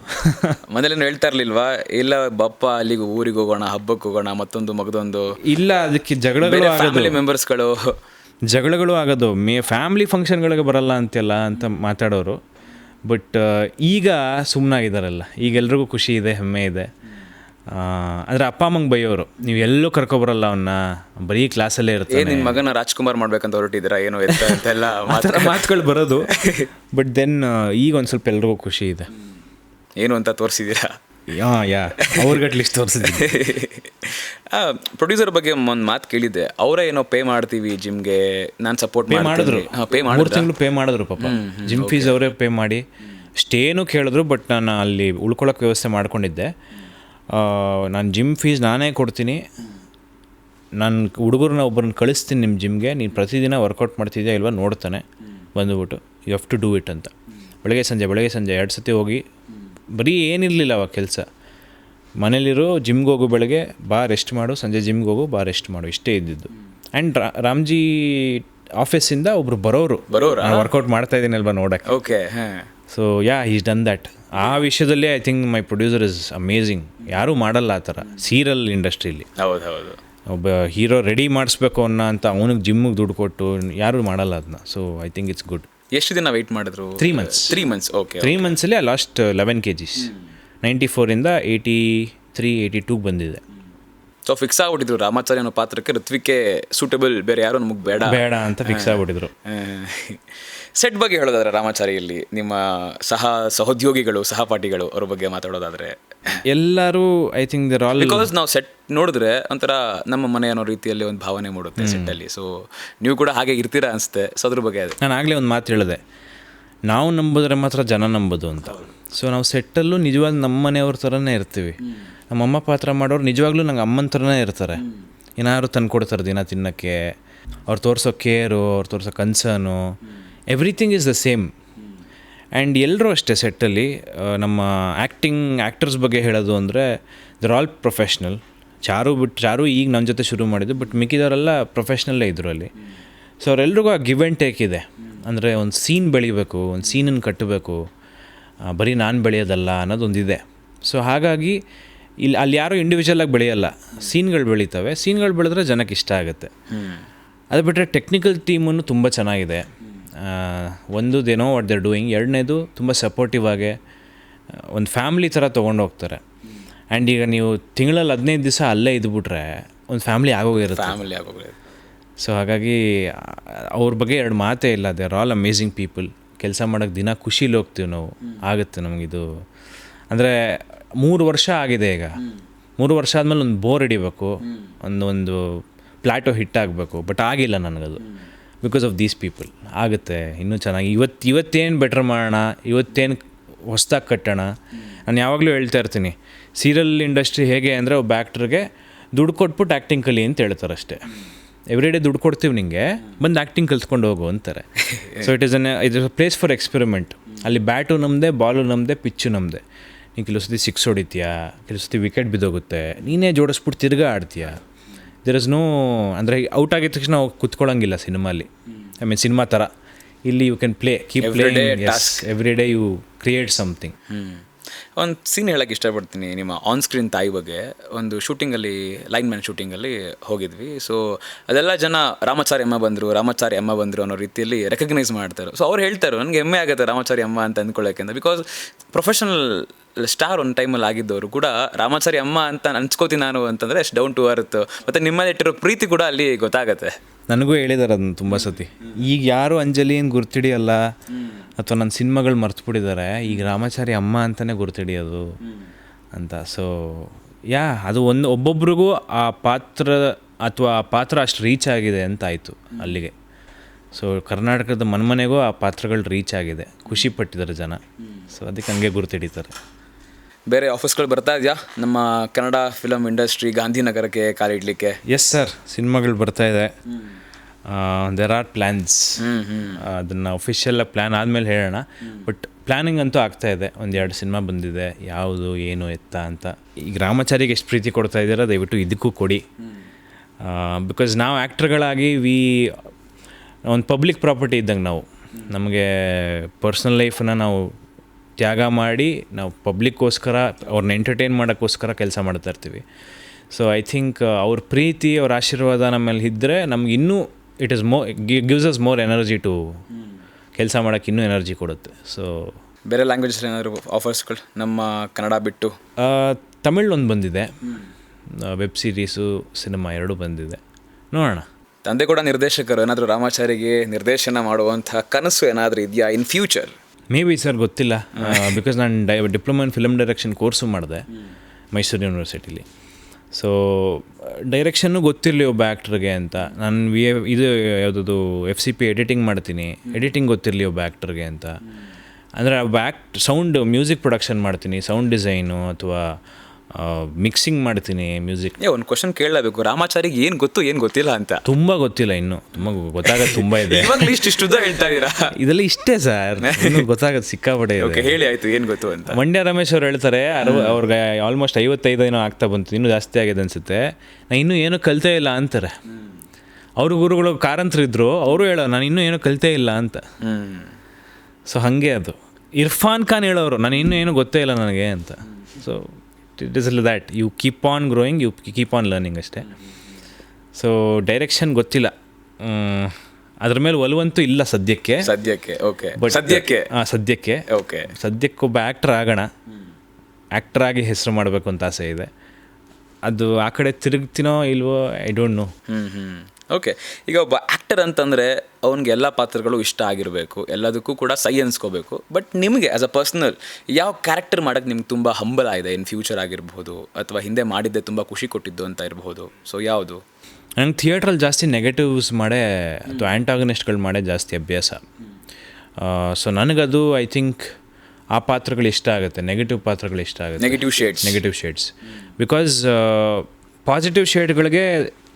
ಮೊದಲೇನು ಹೇಳ್ತಾ ಇರ್ಲಿಲ್ವಾ? ಇಲ್ಲ ಬಪ್ಪ ಅಲ್ಲಿಗೆ ಊರಿಗೆ ಹೋಗೋಣ ಹಬ್ಬಕ್ಕೆ ಹೋಗೋಣ ಮತ್ತೊಂದು ಮಗದೊಂದು. ಇಲ್ಲ ಅದಕ್ಕೆ ಜಗಳಗಳು ಫ್ಯಾಮಿಲಿ ಮೆಂಬರ್ಸ್ಗಳು ಜಗಳಗಳು ಆಗೋದು. ಮೇ ಫ್ಯಾಮಿಲಿ ಫಂಕ್ಷನ್ಗಳಿಗೆ ಬರಲ್ಲ ಅಂತೆಲ್ಲ ಅಂತ ಮಾತಾಡೋರು. ಬಟ್ ಈಗ ಸುಮ್ಮನಾಗಿದ್ದಾರಲ್ಲ ಈಗ ಎಲ್ರಿಗೂ ಖುಷಿ ಇದೆ ಹೆಮ್ಮೆ ಇದೆ. ಅಂದರೆ ಅಪ್ಪ ಅಮ್ಮಂಗೆ ಬೈಯೋರು. ನೀವು ಎಲ್ಲೂ ಕರ್ಕೊಬರಲ್ಲ ಅವನ್ನ ಬರೀ ಕ್ಲಾಸಲ್ಲೇ ಇರುತ್ತೆ ನಿನ್ನ ನಿನ್ ಮಗನ ರಾಜ್ಕುಮಾರ್ ಮಾಡ್ಬೇಕಂತ ಹೊರಟಿದ್ದೀರಾ? ಏನೋ ಎಲ್ಲ ಅಂತೆಲ್ಲ ಮಾತುಗಳು ಬರೋದು. ಬಟ್ ದೆನ್ ಈಗ ಒಂದು ಸ್ವಲ್ಪ ಎಲ್ರಿಗೂ ಖುಷಿ ಇದೆ. ಏನು ಅಂತ ತೋರಿಸಿದ್ದೀರಾ? ಯಾ ಯಾ. ಅವ್ರಿಗಟ್ಲಿಸ್ಟ್ ತೋರಿಸಿದ್ದೆ ಪ್ರೊಡ್ಯೂಸರ್ ಬಗ್ಗೆ ಒಂದು ಮಾತು ಕೇಳಿದ್ದೆ. ಅವರೇ ಏನೋ ಪೇ ಮಾಡ್ತೀವಿ ಜಿಮ್ಗೆ ನಾನು ಸಪೋರ್ಟ್ ಪೇ ಮಾಡಿದ್ರು. ಪೇ ಮೂರು ತಿಂಗಳು ಪೇ ಮಾಡಿದ್ರು ಪಾಪ. ಜಿಮ್ ಫೀಸ್ ಅವರೇ ಪೇ ಮಾಡಿ. ಅಷ್ಟೇನು ಕೇಳಿದ್ರು ಬಟ್ ನಾನು ಅಲ್ಲಿ ಉಳ್ಕೊಳ್ಳೋಕೆ ವ್ಯವಸ್ಥೆ ಮಾಡ್ಕೊಂಡಿದ್ದೆ. ನಾನು ಜಿಮ್ ಫೀಸ್ ನಾನೇ ಕೊಡ್ತೀನಿ. ನಾನು ಹುಡುಗರನ್ನ ಒಬ್ಬರನ್ನ ಕಳಿಸ್ತೀನಿ ನಿಮ್ಮ ಜಿಮ್ಗೆ ನೀನು ಪ್ರತಿದಿನ ವರ್ಕೌಟ್ ಮಾಡ್ತಿದ್ಯಾ ಇಲ್ವಾ ನೋಡ್ತಾನೆ. ಬಂದುಬಿಟ್ಟು you have to do it ಅಂತ. ಬೆಳಗ್ಗೆ ಸಂಜೆ ಬೆಳಗ್ಗೆ ಸಂಜೆ ಎರಡು ಸತಿ ಹೋಗಿ ಬರೀ ಏನಿರಲಿಲ್ಲ ಅವಾಗ ಕೆಲಸ. ಮನೇಲಿರೋ ಜಿಮ್ಗೆ ಹೋಗು ಬೆಳಗ್ಗೆ ಬಾ ರೆಸ್ಟ್ ಮಾಡು. ಸಂಜೆ ಜಿಮ್ಗೆ ಹೋಗು ಬಾ ರೆಸ್ಟ್ ಮಾಡು. ಇಷ್ಟೇ ಇದ್ದಿದ್ದು. ಆ್ಯಂಡ್ ರಾಮ್ಜಿ ಆಫೀಸಿಂದ ಒಬ್ರು ಬರೋರು. ಬರೋರು? ವರ್ಕೌಟ್ ಮಾಡ್ತಾ ಇದ್ದೀನಿ ಅಲ್ವಾ ನೋಡೋಕ್ಕೆ. ಓಕೆ ಹಾಂ. So yeah is done that ಆ ವಿಷಯದಲ್ಲಿ I think my producer is amazing ಯಾರೂ ಮಾಡಲ್ಲ ಆ ಥರ ಸೀರಿಯಲ್ ಇಂಡಸ್ಟ್ರೀಲಿ ಹೌದು ಹೌದು ಒಬ್ಬ ಹೀರೋ ರೆಡಿ ಮಾಡಿಸ್ಬೇಕು ಅನ್ನೋ ಅಂತ ಅವನಿಗೆ ಜಿಮ್ಮಿಗೆ ದುಡ್ಡು ಕೊಟ್ಟು ಯಾರೂ ಮಾಡಲ್ಲ ಅದನ್ನ so I think it's good ಎಷ್ಟು ದಿನ ವೆಯ್ಟ್ ಮಾಡಿದ್ರು? Three months three months okay three ಮಂತ್ಸಲ್ಲಿ last eleven K Gs ninety ಫೋರಿಂದ eighty three eighty ಟೂಗೆ ಬಂದಿದೆ. So fix ಆಗ್ಬಿಟ್ಟಿದ್ರು. ರಾಮಾಚಾರ್ಯ ಅನ್ನೋ ಪಾತ್ರಕ್ಕೆ ಋತ್ವಿಕೆ ಸೂಟಬಲ್ ಬೇರೆ ಯಾರು ನಮಗೆ ಬೇಡ. ಬೇಡ ಅಂತ ಫಿಕ್ಸ್ ಆಗ್ಬಿಟ್ಟಿದ್ರು. ಸೆಟ್ ಬಗ್ಗೆ ಹೇಳೋದಾದ್ರೆ ರಾಮಾಚಾರಿಯಲ್ಲಿ ನಿಮ್ಮ ಸಹ ಸಹೋದ್ಯೋಗಿಗಳು ಸಹಪಾಠಿಗಳು ಅವ್ರ ಬಗ್ಗೆ ಮಾತಾಡೋದಾದ್ರೆ. ಎಲ್ಲರೂ I think they're all because ನಾವು ಸೆಟ್ ನೋಡಿದ್ರೆ ಒಂಥರ ನಮ್ಮ ಮನೆ ಅನ್ನೋ ರೀತಿಯಲ್ಲಿ ಒಂದು ಭಾವನೆ ಮೂಡುತ್ತೆ ಸೆಟ್ಟಲ್ಲಿ ಸೊ ನೀವು ಕೂಡ ಹಾಗೆ ಇರ್ತೀರಾ ಅನಿಸುತ್ತೆ. ಸೊ ಅದ್ರ ಬಗ್ಗೆ ಅದೇ. ನಾನು ಆಗಲೇ ಒಂದು ಮಾತು ಹೇಳಿದೆ. ನಾವು ನಂಬೋದ್ರೆ ಮಾತ್ರ ಜನ ನಂಬೋದು ಅಂತ. ಸೊ ನಾವು ಸೆಟ್ಟಲ್ಲೂ ನಿಜವಾದ ನಮ್ಮ ಮನೆಯವ್ರ ಥರನೇ ಇರ್ತೀವಿ. ನಮ್ಮ ಅಮ್ಮ ಪಾತ್ರ ಮಾಡೋರು ನಿಜವಾಗ್ಲೂ ನಂಗೆ ಅಮ್ಮನ ಥರನೇ ಇರ್ತಾರೆ. ಏನಾದ್ರು ತಂದು ಕೊಡ್ತಾರೆ ದಿನ ತಿನ್ನೋಕ್ಕೆ. ಅವ್ರು ತೋರಿಸೋ ಕೇರು ಅವ್ರು ತೋರಿಸೋ concern everything is the same and ಎಲ್ಲರೂ ಅಷ್ಟೇ ಸೆಟ್ಟಲ್ಲಿ ನಮ್ಮ ಆ್ಯಕ್ಟಿಂಗ್ ಆ್ಯಕ್ಟರ್ಸ್ ಬಗ್ಗೆ ಹೇಳೋದು ಅಂದರೆ ದರ್ ಆಲ್ ಪ್ರೊಫೆಷ್ನಲ್ ಚಾರು ಬಿಟ್ಟು ಚಾರು ಈಗ ನಮ್ಮ ಜೊತೆ ಶುರು ಮಾಡಿದ್ದು ಬಟ್ ಮಿಕ್ಕಿದವರೆಲ್ಲ ಪ್ರೊಫೆಷ್ನಲ್ಲೇ ಇದ್ರು ಅಲ್ಲಿ. ಸೊ ಅವರೆಲ್ರಿಗೂ ಆ ಗಿವ್ ಆ್ಯಂಡ್ ಟೇಕ್ ಇದೆ. ಅಂದರೆ ಒಂದು ಸೀನ್ ಬೆಳಿಬೇಕು, ಒಂದು ಸೀನನ್ನು ಕಟ್ಟಬೇಕು. ಬರೀ ನಾನು ಬೆಳೆಯೋದಲ್ಲ ಅನ್ನೋದೊಂದಿದೆ. ಸೊ ಹಾಗಾಗಿ ಇಲ್ಲಿ ಅಲ್ಲಿ ಯಾರೂ ಇಂಡಿವಿಜುವಲಾಗಿ ಬೆಳೆಯಲ್ಲ ಸೀನ್ಗಳು ಬೆಳೀತವೆ. ಸೀನ್ಗಳು ಬೆಳೆದ್ರೆ ಜನಕ್ಕೆ ಇಷ್ಟ ಆಗುತ್ತೆ. ಅದು ಬಿಟ್ಟರೆ ಟೆಕ್ನಿಕಲ್ ಟೀಮನ್ನು ತುಂಬ ಚೆನ್ನಾಗಿದೆ. ಒಂದು ದೇನೋ ವಾಟ್ ದೇರ್ ಡೂಯಿಂಗ್ ಎರಡನೇದು ತುಂಬ ಸಪೋರ್ಟಿವ್ ಆಗಿ ಒಂದು ಫ್ಯಾಮ್ಲಿ ಥರ ತೊಗೊಂಡು ಹೋಗ್ತಾರೆ. ಆ್ಯಂಡ್ ಈಗ ನೀವು ತಿಂಗಳಲ್ಲಿ ಹದಿನೈದು ದಿವಸ ಅಲ್ಲೇ ಇದ್ಬಿಟ್ರೆ ಒಂದು ಫ್ಯಾಮ್ಲಿ ಆಗೋಗಿರುತ್ತೆ ಫ್ಯಾಮಿಲಿ ಆಗೋಗಿರುತ್ತೆ ಸೊ ಹಾಗಾಗಿ ಅವ್ರ ಬಗ್ಗೆ ಎರಡು ಮಾತೇ ಇಲ್ಲ. They are all amazing people ಕೆಲಸ ಮಾಡೋಕ್ಕೆ ದಿನ ಖುಷಿಲಿ ಹೋಗ್ತೀವಿ ನಾವು ಆಗುತ್ತೆ ನಮಗಿದು ಅಂದರೆ ಮೂರು ವರ್ಷ ಆಗಿದೆ ಈಗ. ಮೂರು ವರ್ಷ ಆದಮೇಲೆ ಒಂದು ಬೋರ್ ಹಿಡಿಬೇಕು, ಒಂದು ಒಂದು ಪ್ಲಾಟೋ ಹಿಟ್ ಆಗಬೇಕು, ಬಟ್ ಆಗಿಲ್ಲ ನನಗದು. ಬಿಕಾಸ್ ಆಫ್ ದೀಸ್ ಪೀಪಲ್ ಆಗುತ್ತೆ, ಇನ್ನೂ ಚೆನ್ನಾಗಿ. ಇವತ್ತು, ಇವತ್ತೇನು ಬೆಟ್ರ್ ಮಾಡೋಣ, ಇವತ್ತೇನು ಹೊಸ್ದಾಗಿ ಕಟ್ಟೋಣ? ನಾನು ಯಾವಾಗಲೂ ಹೇಳ್ತಾ ಇರ್ತೀನಿ, ಸೀರಿಯಲ್ ಇಂಡಸ್ಟ್ರಿ ಹೇಗೆ ಅಂದರೆ ಒಬ್ಬ ಆ್ಯಕ್ಟ್ರಿಗೆ ದುಡ್ಡು ಕೊಟ್ಬಿಟ್ಟು ಆ್ಯಕ್ಟಿಂಗ್ ಕಲಿ ಅಂತ ಹೇಳ್ತಾರೆ ಅಷ್ಟೇ. ಎವ್ರಿ ಡೇ ದುಡ್ಡು ಕೊಡ್ತೀವಿ ನಿಮಗೆ ಬಂದು ಆ್ಯಕ್ಟಿಂಗ್ ಕಲ್ತ್ಕೊಂಡು ಹೋಗು ಅಂತಾರೆ. So it is an it is a place for experiment ಅಲ್ಲಿ ಬ್ಯಾಟು ನಮ್ಮದೇ ಬಾಲು ನಮ್ಮದೇ ಪಿಚ್ಚು ನಮ್ಮದೇ ನೀನು ಕೆಲವು ಸತಿ ಸಿಕ್ಸ್ ಹೊಡಿತೀಯಾ? ಕೆಲವು ಸತಿ ವಿಕೆಟ್ ಬಿದ್ದೋಗುತ್ತೆ. ನೀನೇ ಜೋಡಿಸ್ಬಿಟ್ಟು ತಿರ್ಗಾ ಆಡ್ತೀಯ? ದೇರ್ ಇಸ್ ನೋ ಅಂದರೆ ಔಟ್ ಆಗಿದ ತಕ್ಷಣ ಕುತ್ಕೊಳ್ಳೋಂಗಿಲ್ಲ ಸಿನಿಮಾಲಿ. ಐ ಮೀನ್ ಸಿನಿಮಾ ಥರ ಇಲ್ಲಿ you can play keep play every day you create something ಒಂದು ಸೀನ್ ಹೇಳಕ್ಕೆ ಇಷ್ಟಪಡ್ತೀನಿ ನಿಮ್ಮ ಆನ್ ಸ್ಕ್ರೀನ್ ತಾಯಿ ಬಗ್ಗೆ. ಒಂದು ಶೂಟಿಂಗಲ್ಲಿ ಲೈನ್ ಮ್ಯಾನ್ ಶೂಟಿಂಗಲ್ಲಿ ಹೋಗಿದ್ವಿ. ಸೊ ಅದೆಲ್ಲ ಜನ ರಾಮಾಚಾರಿ ಅಮ್ಮ ಬಂದರು ರಾಮಾಚಾರಿ ಅಮ್ಮ ಬಂದರು ಅನ್ನೋ ರೀತಿಯಲ್ಲಿ ರೆಕಗ್ನೈಸ್ ಮಾಡ್ತಾರೆ ಸೊ ಅವ್ರು ಹೇಳ್ತಾರೆ ನನಗೆ ಹೆಮ್ಮೆ ಆಗುತ್ತೆ ರಾಮಾಚಾರಿ ಅಮ್ಮ ಅಂತ ಅಂದ್ಕೊಳ್ಳೋಕ್ಕಿಂತ ಬಿಕಾಸ್ ಪ್ರೊಫೆಷನಲ್ ಸ್ಟಾರ್ ಒಂದು ಟೈಮಲ್ಲಿ ಆಗಿದ್ದವರು ಕೂಡ, ರಾಮಾಚಾರಿ ಅಮ್ಮ ಅಂತ ಅನ್ಸ್ಕೋತೀನಿ ನಾನು ಅಂತಂದರೆ ಅಷ್ಟು ಡೌನ್ ಟು ಅರ್ತ್ ಮತ್ತು ನಿಮ್ಮಲ್ಲಿ ಇಟ್ಟಿರೋ ಪ್ರೀತಿ ಕೂಡ ಅಲ್ಲಿ ಗೊತ್ತಾಗತ್ತೆ. ನನಗೂ ಹೇಳಿದ್ದಾರೆ ಅದನ್ನು ತುಂಬ ಸತಿ. ಈಗ ಯಾರು ಅಂಜಲಿ ಏನು ಗುರ್ತಿಡಿಯಲ್ಲ, ಅಥವಾ ನನ್ನ ಸಿನಿಮಾಗಳು ಮರ್ತುಬಿಟ್ಟಿದ್ದಾರೆ ಈಗ ರಾಮಾಚಾರಿ ಅಮ್ಮ ಅಂತಲೇ ಗುರ್ತಿಡಿಯೋದು ಅಂತ. ಸೊ ಯಾ, ಅದು ಒಂದು, ಒಬ್ಬೊಬ್ರಿಗೂ ಆ ಪಾತ್ರ, ಅಥವಾ ಆ ಪಾತ್ರ ಅಷ್ಟು ರೀಚ್ ಆಗಿದೆ ಅಂತ ಆಯಿತು ಅಲ್ಲಿಗೆ. ಸೊ ಕರ್ನಾಟಕದ ಮನ್ಮನೆಗೂ ಆ ಪಾತ್ರಗಳು ರೀಚ್ ಆಗಿದೆ. ಖುಷಿ ಪಟ್ಟಿದ್ದಾರೆ ಜನ. ಸೊ ಅದಕ್ಕೆ ಹಂಗೆ ಗುರ್ತಿಡಿತಾರೆ. ಬೇರೆ ಆಫೀಸ್ಗಳು ಬರ್ತಾ ಇದೆಯಾ? ನಮ್ಮ ಕನ್ನಡ ಫಿಲಮ್ ಇಂಡಸ್ಟ್ರಿ ಗಾಂಧಿನಗರಕ್ಕೆ ಕಾಲಿಡ್ಲಿಕ್ಕೆ ಎಸ್ ಸರ್ ಸಿನಿಮಾಗಳು ಬರ್ತಾ ಇದೆ. ದೇರ್ ಆರ್ ಪ್ಲ್ಯಾನ್ಸ್ ಅದನ್ನು ಅಫಿಷಿಯಲ್ ಪ್ಲ್ಯಾನ್ ಆದಮೇಲೆ ಹೇಳೋಣ. ಬಟ್ ಪ್ಲ್ಯಾನಿಂಗ್ ಅಂತೂ ಆಗ್ತಾ ಇದೆ. ಒಂದು ಎರಡು ಸಿನಿಮಾ ಬಂದಿದೆ. ಯಾವುದು ಏನು ಎತ್ತ ಅಂತ. ಈ ಗ್ರಾಮಚಾರಿಗೆ ಎಷ್ಟು ಪ್ರೀತಿ ಕೊಡ್ತಾ ಇದ್ದೀರಾ ದಯವಿಟ್ಟು ಇದಕ್ಕೂ ಕೊಡಿ. ಬಿಕಾಸ್ ನಾವು ಆ್ಯಕ್ಟ್ರ್ಗಳಾಗಿ ವಿ ಒಂದು ಪಬ್ಲಿಕ್ ಪ್ರಾಪರ್ಟಿ ಇದ್ದಂಗೆ ನಾವು. ನಮಗೆ ಪರ್ಸ್ನಲ್ ಲೈಫನ್ನ ನಾವು ತ್ಯಾಗ ಮಾಡಿ ನಾವು ಪಬ್ಲಿಕ್ಕೋಸ್ಕರ ಅವ್ರನ್ನ ಎಂಟರ್ಟೈನ್ ಮಾಡೋಕ್ಕೋಸ್ಕರ ಕೆಲಸ ಮಾಡ್ತಾ ಇರ್ತೀವಿ. ಸೊ ಐ ಥಿಂಕ್ ಅವ್ರ ಪ್ರೀತಿ ಅವ್ರ ಆಶೀರ್ವಾದ ನಮ್ಮ ಮೇಲೆ ಇದ್ದರೆ ನಮ್ಗೆ ಇನ್ನೂ it is more gives us more energy to ಕೆಲಸ ಮಾಡೋಕ್ಕೆ ಇನ್ನೂ ಎನರ್ಜಿ ಕೊಡುತ್ತೆ. ಸೊ ಬೇರೆ ಲ್ಯಾಂಗ್ವೇಜಸ್ ಏನಾದರೂ ಆಫರ್ಸ್ಗಳು ನಮ್ಮ ಕನ್ನಡ ಬಿಟ್ಟು? ತಮಿಳ್ ಒಂದು ಬಂದಿದೆ. ವೆಬ್ ಸೀರೀಸು ಸಿನಿಮಾ ಎರಡೂ ಬಂದಿದೆ. ನೋಡೋಣ. ತಂದೆ ಕೂಡ ನಿರ್ದೇಶಕರು ಏನಾದರೂ ರಾಮಾಚಾರಿಗೆ ನಿರ್ದೇಶನ ಮಾಡುವಂಥ ಕನಸು ಏನಾದರೂ ಇದೆಯಾ in future maybe sir ಗೊತ್ತಿಲ್ಲ ಬಿಕಾಸ್ ನಾನು dye diploma in film direction course ಮಾಡಿದೆ ಮೈಸೂರು ಯೂನಿವರ್ಸಿಟಿಲಿ ಸೊ ಡೈರೆಕ್ಷನ್ನು ಗೊತ್ತಿರಲಿ ಒಬ್ಬ ಆ್ಯಕ್ಟ್ರಿಗೆ ಅಂತ. ನಾನು ವಿ ಇದು ಯಾವುದದು ಎಫ್ ಸಿ ಪಿ ಎಡಿಟಿಂಗ್ ಮಾಡ್ತೀನಿ. ಎಡಿಟಿಂಗ್ ಗೊತ್ತಿರಲಿ ಒಬ್ಬ ಆ್ಯಕ್ಟ್ರಿಗೆ ಅಂತ. ಅಂದರೆ ಒಬ್ಬ ಆ್ಯಕ್ಟ್ ಸೌಂಡ್ ಮ್ಯೂಸಿಕ್ ಪ್ರೊಡಕ್ಷನ್ ಮಾಡ್ತೀನಿ. ಸೌಂಡ್ ಡಿಸೈನು ಅಥವಾ ಮಿಕ್ಸಿಂಗ್ ಮಾಡ್ತೀನಿ ಮ್ಯೂಸಿಕ್ ಏ ಒಂದು ಕ್ವಶನ್ ಕೇಳಲೇಬೇಕು. ರಾಮಾಚಾರಿಗೆ ಏನು ಗೊತ್ತು ಏನು ಗೊತ್ತಿಲ್ಲ ಅಂತ. ತುಂಬ ಗೊತ್ತಿಲ್ಲ ಇನ್ನು. ತುಂಬ ಗೊತ್ತಾಗೋದು ತುಂಬ ಇದೆ. ಇವಾಗಲೂ ಇಷ್ಟು ಇಷ್ಟುದ್ದ ಹೇಳ್ತಾ ಇದ್ದೀರಾ? ಇದೆಲ್ಲ ಇಷ್ಟೇ ಸರ್. ಇನ್ನು ಗೊತ್ತಾಗೋದು ಸಿಕ್ಕಾಪಟ್ಟೆ ಓಕೆ ಹೇಳಿ ಆಯ್ತು ಏನು ಗೊತ್ತು ಅಂತ. ಮಂಡ್ಯ ರಮೇಶ್ ಅವ್ರು ಹೇಳ್ತಾರೆ ಅರವ ಅವ್ರಿಗೆ ಆಲ್ಮೋಸ್ಟ್ ಐವತ್ತೈದು ಏನೋ ಆಗ್ತಾ ಬಂತು ಇನ್ನೂ ಜಾಸ್ತಿ ಆಗಿದೆ ಅನ್ಸುತ್ತೆ. ನಾನು ಇನ್ನೂ ಏನೂ ಕಲಿತೇ ಇಲ್ಲ ಅಂತಾರೆ. ಅವ್ರ ಗುರುಗಳು ಕಾರಂತರಿದ್ರು ಅವರು ಹೇಳೋ ನಾನು ಇನ್ನೂ ಏನೂ ಕಲಿತೇ ಇಲ್ಲ ಅಂತ. ಹ್ಮ್. ಸೊ ಹಾಗೆ ಅದು. ಇರ್ಫಾನ್ ಖಾನ್ ಹೇಳೋರು ನಾನು ಇನ್ನೂ ಏನೂ ಗೊತ್ತೇ ಇಲ್ಲ ನನಗೆ ಅಂತ. So it is that you keep on growing you keep on learning ಅಷ್ಟೇ. ಸೊ ಡೈರೆಕ್ಷನ್ ಗೊತ್ತಿಲ್ಲ. ಅದ್ರ ಮೇಲೆ ಒಲವಂತೂ ಇಲ್ಲ ಸದ್ಯಕ್ಕೆ. ಸದ್ಯಕ್ಕೆ ಓಕೆ ಬಟ್ ಸದ್ಯಕ್ಕೆ? ಹಾಂ ಸದ್ಯಕ್ಕೆ. ಓಕೆ ಸದ್ಯಕ್ಕೆ ಒಬ್ಬ ಆ್ಯಕ್ಟರ್ ಆಗೋಣ. ಆ್ಯಕ್ಟರ್ ಆಗಿ ಹೆಸರು ಮಾಡಬೇಕು ಅಂತ ಆಸೆ ಇದೆ. ಅದು ಆ ಕಡೆ ತಿರುಗ್ತೀನೋ ಇಲ್ವೋ ಐ ಡೋಂಟ್ ನೋ ಓಕೆ ಈಗ ಒಬ್ಬ ಆ್ಯಕ್ಟರ್ ಅಂತಂದರೆ ಅವನಿಗೆ ಎಲ್ಲ ಪಾತ್ರಗಳು ಇಷ್ಟ ಆಗಿರಬೇಕು ಎಲ್ಲದಕ್ಕೂ ಕೂಡ ಸೈ ಅನ್ಸ್ಕೋಬೇಕು ಬಟ್ ನಿಮಗೆ ಆ್ಯಸ್ ಅ ಪರ್ಸ್ನಲ್ ಯಾವ ಕ್ಯಾರೆಕ್ಟರ್ ಮಾಡೋಕ್ಕೆ ನಿಮ್ಗೆ ತುಂಬ ಹಂಬಲ ಇದೆ ಇನ್ ಫ್ಯೂಚರ್ ಆಗಿರ್ಬೋದು ಅಥವಾ ಹಿಂದೆ ಮಾಡಿದ್ದೆ ತುಂಬ ಖುಷಿ ಕೊಟ್ಟಿದ್ದು ಅಂತ ಇರಬಹುದು ಸೊ ಯಾವುದು? ನಂಗೆ ಥಿಯೇಟ್ರಲ್ಲಿ ಜಾಸ್ತಿ ನೆಗೆಟಿವ್ಸ್ ಮಾಡೇ ಅಥವಾ ಆ್ಯಂಟಾಗನಿಸ್ಟ್ಗಳು ಮಾಡೇ ಜಾಸ್ತಿ ಅಭ್ಯಾಸ. ಸೊ ನನಗದು ಐ ಥಿಂಕ್ ಆ ಪಾತ್ರಗಳು ಇಷ್ಟ ಆಗುತ್ತೆ ನೆಗೆಟಿವ್ ಪಾತ್ರಗಳು ಇಷ್ಟ ಆಗುತ್ತೆ. Negative shades negative shades because positive ಶೇಡ್ಗಳಿಗೆ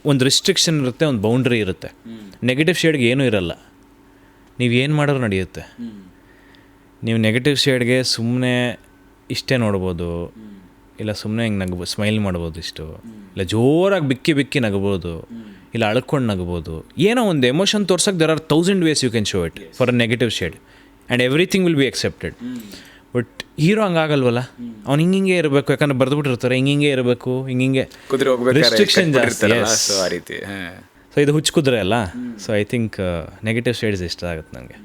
ಒಂದು ರಿಸ್ಟ್ರಿಕ್ಷನ್ ಇರುತ್ತೆ, ಒಂದು ಬೌಂಡ್ರಿ ಇರುತ್ತೆ. ನೆಗೆಟಿವ್ ಶೇಡ್ಗೆ ಏನೂ ಇರಲ್ಲ. ನೀವು ಏನು ಮಾಡೋರು ನಡೆಯುತ್ತೆ. ನೀವು ನೆಗೆಟಿವ್ ಶೇಡ್ಗೆ ಸುಮ್ಮನೆ ಇಷ್ಟೇ ನೋಡ್ಬೋದು. ಇಲ್ಲ ಸುಮ್ಮನೆ ಹಿಂಗೆ ನಗ್ಬೋದು ಸ್ಮೈಲ್ ಮಾಡ್ಬೋದು ಇಷ್ಟು. ಇಲ್ಲ ಜೋರಾಗಿ ಬಿಕ್ಕಿ ಬಿಕ್ಕಿ ನಗ್ಬೋದು. ಇಲ್ಲ ಅಳ್ಕೊಂಡು ನಗ್ಬೋದು. ಏನೋ ಒಂದು emotion ತೋರ್ಸಕ್ಕೆ there are thousand ways you can show it for a negative shade and everything will be accepted but hero ಹಂಗಾಗಲ್ವಲ್ಲ? ಅವ್ನು ಹಿಂಗಿಂಗೆ ಇರಬೇಕು ಯಾಕಂದ್ರೆ ಬರೆದ್ಬಿಟ್ಟಿರ್ತಾರೆ ಹಿಂಗಿಂಗೆ ಇರಬೇಕು ಹಿಂಗಿಂಗೆ Restriction ಜಾಸ್ತಿ. ಆ ರೀತಿ ಸೊ ಇದು ಹುಚ್ಚು ಕುದುರೆ ಅಲ್ಲ? So I think negative shades ಇಷ್ಟ ಆಗುತ್ತೆ ನನಗೆ.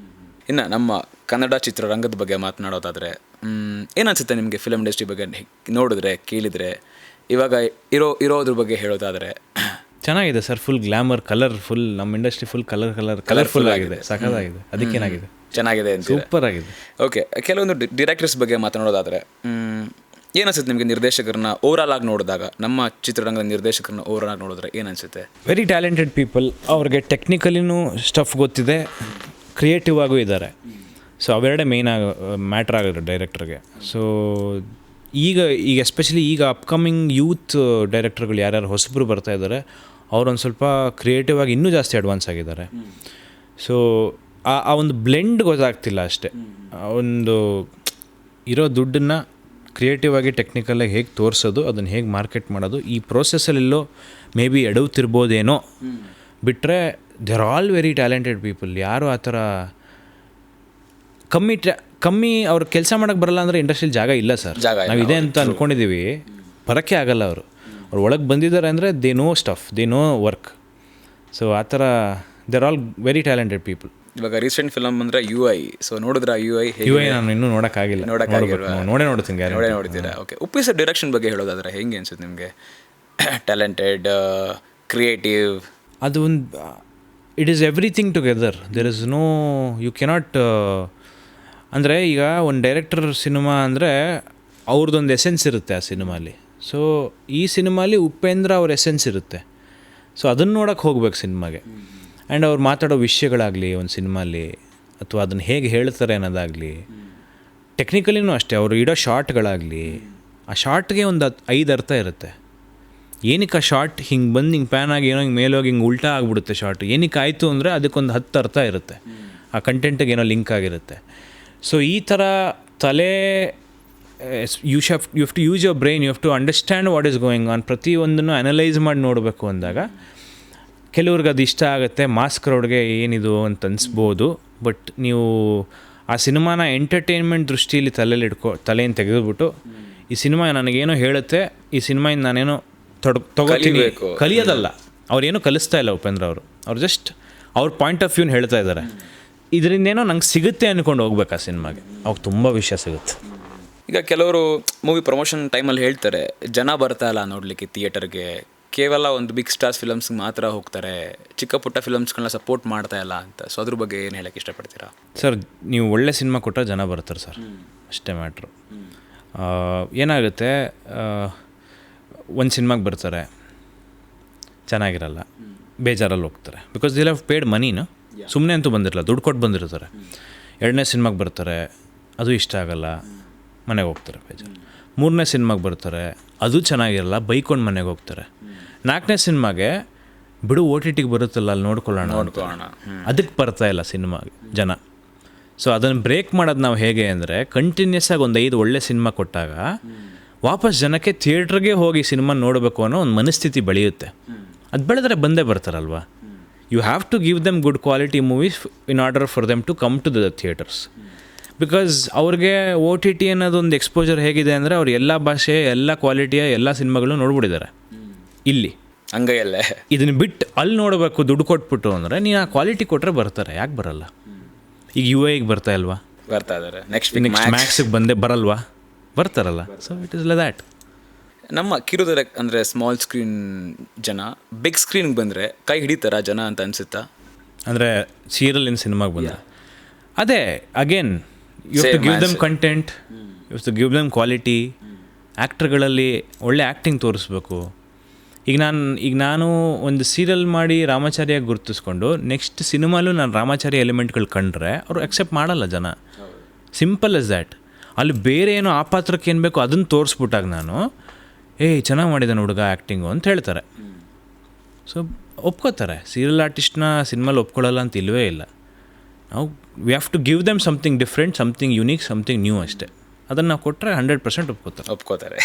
ಇನ್ನು ನಮ್ಮ ಕನ್ನಡ ಚಿತ್ರರಂಗದ ಬಗ್ಗೆ ಮಾತನಾಡೋದಾದರೆ ಏನನ್ಸುತ್ತೆ ನಿಮಗೆ ಫಿಲಮ್ ಇಂಡಸ್ಟ್ರಿ ಬಗ್ಗೆ ನೋಡಿದ್ರೆ ಕೇಳಿದರೆ? ಇವಾಗ ಇರೋ ಇರೋದ್ರ ಬಗ್ಗೆ ಹೇಳೋದಾದರೆ ಚೆನ್ನಾಗಿದೆ sir full glamour colour full ನಮ್ಮ industry full colour colour colourful ಆಗಿದೆ. ಸಖತ್ತಾಗಿದೆ. ಅದಕ್ಕೇನಾಗಿದೆ? ಚೆನ್ನಾಗಿದೆ ಅಂತ ಸೂಪರ್ ಆಗಿದೆ. ಓಕೆ ಕೆಲವೊಂದು ಡಿರೆಕ್ಟರ್ಸ್ ಬಗ್ಗೆ ಮಾತನಾಡೋದಾದರೆ ಏನನ್ಸುತ್ತೆ ನಿಮಗೆ ನಿರ್ದೇಶಕರನ್ನ ಓವರಾಲ್ ಆಗಿ ನೋಡಿದಾಗ? ನಮ್ಮ ಚಿತ್ರರಂಗದ ನಿರ್ದೇಶಕರನ್ನ ಓವರಾಲ್ ಆಗಿ ನೋಡಿದ್ರೆ ಏನನ್ಸುತ್ತೆ ವೆರಿ ಟ್ಯಾಲೆಂಟೆಡ್ ಪೀಪಲ್ ಅವ್ರಿಗೆ ಟೆಕ್ನಿಕಲಿನೂ ಸ್ಟಫ್ ಗೊತ್ತಿದೆ. ಕ್ರಿಯೇಟಿವ್ ಆಗೂ ಇದ್ದಾರೆ ಸೊ ಅವೆರಡೇ ಮೇಯ್ನ್ ಆಗ ಮ್ಯಾಟ್ರ್ ಆಗೋದು ಡೈರೆಕ್ಟರ್ಗೆ ಸೊ ಈಗ ಈಗ ಎಸ್ಪೆಷಲಿ ಈಗ ಅಪ್ಕಮಿಂಗ್ ಯೂತ್ ಡೈರೆಕ್ಟರ್ಗಳು ಯಾರ್ಯಾರು ಹೊಸಬ್ರು ಬರ್ತಾ ಇದ್ದಾರೆ ಅವ್ರೊಂದು ಸ್ವಲ್ಪ ಕ್ರಿಯೇಟಿವ್ ಆಗಿ ಇನ್ನೂ ಜಾಸ್ತಿ ಅಡ್ವಾನ್ಸ್ ಆಗಿದ್ದಾರೆ. ಸೊ ಆ ಆ ಒಂದು ಬ್ಲೆಂಡ್ ಗೊತ್ತಾಗ್ತಿಲ್ಲ ಅಷ್ಟೇ. ಒಂದು ಇರೋ ದುಡ್ಡನ್ನು ಕ್ರಿಯೇಟಿವ್ ಆಗಿ ಟೆಕ್ನಿಕಲಾಗಿ ಹೇಗೆ ತೋರಿಸೋದು ಅದನ್ನು ಹೇಗೆ ಮಾರ್ಕೆಟ್ ಮಾಡೋದು ಈ ಪ್ರೋಸೆಸ್ಸಲ್ಲೆಲ್ಲೋ ಮೇ ಬಿ ಎಡವುತ್ತಿರ್ಬೋದೇನೋ ಬಿಟ್ಟರೆ they're all very talented people ಯಾರು ಆ ಥರ ಕಮ್ಮಿ ಟ್ಯಾ ಕಮ್ಮಿ ಅವ್ರು ಕೆಲಸ ಮಾಡೋಕ್ಕೆ ಬರಲ್ಲ ಅಂದರೆ ಇಂಡಸ್ಟ್ರಿಲಿ ಜಾಗ ಇಲ್ಲ ಸರ್. ನಾವು ಇದೆ ಅಂತ ಅಂದ್ಕೊಂಡಿದ್ದೀವಿ ಬರೋಕ್ಕೆ ಆಗಲ್ಲ ಅವರು. ಅವ್ರು ಒಳಗೆ ಬಂದಿದ್ದಾರೆ ಅಂದರೆ they know stuff they know work so ಆ ಥರ they're all very talented people ಇವಾಗ ರೀಸೆಂಟ್ ಫಿಲಮ್ ಅಂದ್ರೆ ಯು ಐ ಸೊ ನೋಡಿದ್ರ ಯು ಐ ಯು ಐ ನಾನು ಇನ್ನೂ ನೋಡೋಕ್ಕಾಗಿಲ್ಲ. ನೋಡೋಕ್ಕಾಗಿಲ್ವಾ? ನೋಡ್ಬೇಕು, ನೋಡೇ ನೋಡ್ತೀನಿ ನೋಡೇ ನೋಡ್ತೀರಾ? ಓಕೆ ಉಪ್ಪಿ ಸರ್ ಡೈರೆಕ್ಷನ್ ಬಗ್ಗೆ ಹೇಳೋದಾದ್ರೆ ಹೆಂಗೆ ಅನ್ಸುತ್ತೆ ನಿಮಗೆ? ಟ್ಯಾಲೆಂಟೆಡ್ ಕ್ರಿಯೇಟಿವ್ ಅದು ಒಂದು it is everything together there is no you cannot ಅಂದರೆ ಈಗ ಒಂದು ಡೈರೆಕ್ಟರ್ ಸಿನಿಮಾ ಅಂದರೆ ಅವ್ರದ್ದೊಂದು ಎಸೆನ್ಸ್ ಇರುತ್ತೆ ಆ ಸಿನಿಮಾಲಿ ಸೊ ಈ ಸಿನಿಮಾಲಿ ಉಪೇಂದ್ರ ಅವ್ರ ಎಸೆನ್ಸ್ ಇರುತ್ತೆ. ಸೊ ಅದನ್ನು ನೋಡೋಕ್ಕೆ ಹೋಗ್ಬೇಕು ಸಿನಿಮಾಗೆ ಆ್ಯಂಡ್ ಅವ್ರು ಮಾತಾಡೋ ವಿಷಯಗಳಾಗಲಿ ಒಂದು ಸಿನಿಮಾಲಿ, ಅಥವಾ ಅದನ್ನು ಹೇಗೆ ಹೇಳ್ತಾರೆ ಅನ್ನೋದಾಗಲಿ ಟೆಕ್ನಿಕಲಿನೂ ಅಷ್ಟೇ, ಅವರು ಇಡೋ ಶಾರ್ಟ್ಗಳಾಗಲಿ ಆ ಶಾರ್ಟ್ಗೆ ಒಂದು ಹತ್ತು ಐದು ಅರ್ಥ ಇರುತ್ತೆ. ಏನಕ್ಕೆ ಆ ಶಾರ್ಟ್ ಹಿಂಗೆ ಬಂದು, ಹಿಂಗೆ ಪ್ಯಾನ್ ಆಗಿ ಏನೋ ಹಿಂಗೆ ಮೇಲೋಗಿ ಹಿಂಗೆ ಉಲ್ಟಾ ಆಗಿಬಿಡುತ್ತೆ ಶಾರ್ಟ್ ಏನಕ್ಕೆ ಆಯಿತು ಅಂದರೆ ಅದಕ್ಕೊಂದು ಹತ್ತು ಅರ್ಥ ಇರುತ್ತೆ. ಆ ಕಂಟೆಂಟಿಗೆ ಏನೋ ಲಿಂಕ್ ಆಗಿರುತ್ತೆ. ಸೊ ಈ ಥರ ತಲೆ you ಶಫ್ you have to use your brain you have to understand what is going on ಪ್ರತಿಯೊಂದನ್ನು ಅನಲೈಸ್ ಮಾಡಿ ನೋಡಬೇಕು ಅಂದಾಗ ಕೆಲವ್ರಿಗೆ ಅದು ಇಷ್ಟ ಆಗುತ್ತೆ ಮಾಸ್ಕ್ ಕ್ರೌಡ್ಗೆ ಏನಿದು ಅಂತ ಅನಿಸ್ಬೋದು. ಬಟ್ ನೀವು ಆ ಸಿನಿಮಾನ ಎಂಟರ್ಟೈನ್ಮೆಂಟ್ ದೃಷ್ಟಿಯಲ್ಲಿ ತಲೆಯಲ್ಲಿ ಇಟ್ಕೊ ತಲೆಯನ್ನು ತೆಗೆದುಬಿಟ್ಟು ಈ ಸಿನಿಮಾ ನನಗೇನೋ ಹೇಳುತ್ತೆ ಈ ಸಿನಿಮಾಯಿಂದ ನಾನೇನೋ ತೊಡ್ ತಗೋತೀನಿ. ಕಲಿಬೇಕು. ಕಲಿಯೋದಲ್ಲ. ಅವ್ರೇನು ಕಲಿಸ್ತಾ ಇಲ್ಲ ಉಪೇಂದ್ರ ಅವರು. ಅವ್ರು ಜಸ್ಟ್ ಅವ್ರ ಪಾಯಿಂಟ್ ಆಫ್ ವ್ಯೂನ ಹೇಳ್ತಾ ಇದ್ದಾರೆ ಇದರಿಂದೇನೋ ನಂಗೆ ಸಿಗುತ್ತೆ ಅಂದ್ಕೊಂಡು ಹೋಗ್ಬೇಕು ಆ ಸಿನಿಮಾಗೆ. ಅವಾಗ ತುಂಬ ವಿಷಯ ಸಿಗುತ್ತೆ. ಈಗ ಕೆಲವರು ಮೂವಿ ಪ್ರಮೋಷನ್ ಟೈಮಲ್ಲಿ ಹೇಳ್ತಾರೆ ಜನ ಬರ್ತಾ ಇಲ್ಲ ನೋಡಲಿಕ್ಕೆ ಥಿಯೇಟರ್ಗೆ ಕೇವಲ ಒಂದು ಬಿಗ್ ಸ್ಟಾರ್ಸ್ ಫಿಲಮ್ಸ್ಗೆ ಮಾತ್ರ ಹೋಗ್ತಾರೆ. ಚಿಕ್ಕ ಪುಟ್ಟ ಫಿಲಮ್ಸ್ಗಳನ್ನ ಸಪೋರ್ಟ್ ಮಾಡ್ತಾ ಇಲ್ಲ ಅಂತ. ಸೊ ಅದ್ರ ಬಗ್ಗೆ ಏನು ಹೇಳಕ್ಕೆ ಇಷ್ಟಪಡ್ತೀರಾ? ಸರ್ ನೀವು ಒಳ್ಳೆ ಸಿನಿಮಾ ಕೊಟ್ಟರೆ ಜನ ಬರ್ತಾರೆ ಸರ್ ಅಷ್ಟೇ ಮ್ಯಾಟ್ರು ಏನಾಗುತ್ತೆ ಒಂದು ಸಿನಿಮಾಗೆ ಬರ್ತಾರೆ. ಚೆನ್ನಾಗಿರಲ್ಲ. ಬೇಜಾರಲ್ಲಿ ಹೋಗ್ತಾರೆ. ಬಿಕಾಸ್ ದಿಲ್ ಹ್ಯಾವ್ ಪೇಡ್ ಮನಿನ ಸುಮ್ಮನೆ ಅಂತೂ ಬಂದಿರಲ್ಲ ದುಡ್ಡು ಕೊಟ್ಟು ಬಂದಿರ್ತಾರೆ. ಎರಡನೇ ಸಿನಿಮಾಗೆ ಬರ್ತಾರೆ ಅದು ಇಷ್ಟ ಆಗಲ್ಲ. ಮನೆಗೆ ಹೋಗ್ತಾರೆ ಬೇಜಾರು. ಮೂರನೇ ಸಿನಿಮಾಗೆ ಬರ್ತಾರೆ ಅದು ಚೆನ್ನಾಗಿರಲ್ಲ ಬೈಕೊಂಡು ಮನೆಗೆ ಹೋಗ್ತಾರೆ. ನಾಲ್ಕನೇ ಸಿನಿಮಾಗೆ ಬಿಡು ಓ ಟಿ ಟಿಗೆ ಬರುತ್ತಲ್ಲ ಅಲ್ಲಿ ನೋಡ್ಕೊಳ್ಳೋಣ. ನೋಡ್ಕೊಳ್ಳೋಣ. ಅದಕ್ಕೆ ಬರ್ತಾ ಇಲ್ಲ ಸಿನಿಮಾಗೆ ಜನ. ಸೊ ಅದನ್ನು ಬ್ರೇಕ್ ಮಾಡೋದು ನಾವು ಹೇಗೆ ಅಂದರೆ ಕಂಟಿನ್ಯೂಸ್ ಆಗಿ ಒಂದು ಐದು ಒಳ್ಳೆ ಸಿನಿಮಾ ಕೊಟ್ಟಾಗ ವಾಪಸ್ ಜನಕ್ಕೆ ಥಿಯೇಟ್ರಿಗೆ ಹೋಗಿ ಸಿನಿಮಾ ನೋಡಬೇಕು ಅನ್ನೋ ಒಂದು ಮನಸ್ಥಿತಿ ಬೆಳೆಯುತ್ತೆ. ಅದು ಬೆಳೆದ್ರೆ ಬಂದೇ ಬರ್ತಾರಲ್ವಾ? You have to give them good quality movies in order for them to come to the theatres because ಅವ್ರಿಗೆ ಓ ಟಿ ಟಿ ಅನ್ನೋದೊಂದು ಎಕ್ಸ್ಪೋಜರ್ ಹೇಗಿದೆ ಅಂದರೆ ಅವ್ರು ಎಲ್ಲ ಭಾಷೆ ಎಲ್ಲ ಕ್ವಾಲಿಟಿಯ ಎಲ್ಲ ಸಿನಿಮಾಗಳು ನೋಡ್ಬಿಟ್ಟಿದ್ದಾರೆ. ಇಲ್ಲಿ. ಹಂಗೈಯಲ್ಲೇ ಇದನ್ನ ಬಿಟ್ಟು ಅಲ್ಲಿ ನೋಡಬೇಕು ದುಡ್ಡು ಕೊಟ್ಬಿಟ್ಟು ಅಂದರೆ ನೀನು ಆ ಕ್ವಾಲಿಟಿ ಕೊಟ್ಟರೆ ಬರ್ತಾರೆ ಯಾಕೆ ಬರಲ್ಲ? ಈಗ ಯು ಎಗೆ ಬರ್ತಾ ಇಲ್ವಾ? ಬರ್ತಾ ಇದ್ದಾರೆ ನೆಕ್ಸ್ಟ್ ನೆಕ್ಸ್ಟ್ ಮ್ಯಾಕ್ಸಿಗೆ ಬಂದೇ ಬರಲ್ವಾ? ಬರ್ತಾರಲ್ಲ. ಸೊ ಇಟ್ ಇಸ್ ಲ ದ್ಯಾಟ್ ನಮ್ಮ ಕಿರುದರೆ ಅಂದರೆ ಸ್ಮಾಲ್ ಸ್ಕ್ರೀನ್ ಜನ ಬಿಗ್ ಸ್ಕ್ರೀನ್ಗೆ ಬಂದರೆ ಕೈ ಹಿಡಿತಾರ ಜನ ಅಂತ ಅನಿಸುತ್ತಾ? ಅಂದರೆ ಇನ್ ಸಿನಿಮಾಗೆ ಬಂದ ಅದೇ again you to give them content you to give them quality ಆ್ಯಕ್ಟ್ರ್ಗಳಲ್ಲಿ ಒಳ್ಳೆ ಆ್ಯಕ್ಟಿಂಗ್ ತೋರಿಸ್ಬೇಕು. ಈಗ ನಾನು ಈಗ ನಾನು ಒಂದು ಸೀರಿಯಲ್ ಮಾಡಿ ರಾಮಾಚಾರ್ಯ ಗುರುತಿಸ್ಕೊಂಡು ನೆಕ್ಸ್ಟ್ ಸಿನಿಮಾಲು ನಾನು ರಾಮಾಚಾರ್ಯ ಎಲಿಮೆಂಟ್ಗಳು ಕಂಡ್ರೆ ಅವರು ಅಕ್ಸೆಪ್ಟ್ ಮಾಡಲ್ಲ ಜನ. ಸಿಂಪಲ್ ಇಸ್ ದ್ಯಾಟ್ ಅಲ್ಲಿ ಬೇರೆ ಏನೋ ಆ ಪಾತ್ರಕ್ಕೆ ಏನು ಬೇಕೋ ಅದನ್ನು ತೋರಿಸ್ಬಿಟ್ಟಾಗ ನಾನು, ಏಯ್, ಚೆನ್ನಾಗಿ ಮಾಡಿದ್ದಾನೆ ಹುಡುಗ ಆ್ಯಕ್ಟಿಂಗು ಅಂತ ಹೇಳ್ತಾರೆ. ಸೊ ಒಪ್ಕೋತಾರೆ. ಸೀರಿಯಲ್ ಆರ್ಟಿಸ್ಟ್ನ ಸಿನಿಮಾಲಿ ಒಪ್ಕೊಳ್ಳಲ್ಲ ಅಂತ ಇಲ್ಲವೇ ಇಲ್ಲ. ನಾವು we have to give them something different something unique something new ಅಷ್ಟೇ. ಅದನ್ನು ನಾವು ಕೊಟ್ಟರೆ ಹಂಡ್ರೆಡ್ ಪರ್ಸೆಂಟ್ ಒಪ್ಕೋತಾರೆ. ಒಪ್ಕೋತಾರೆ.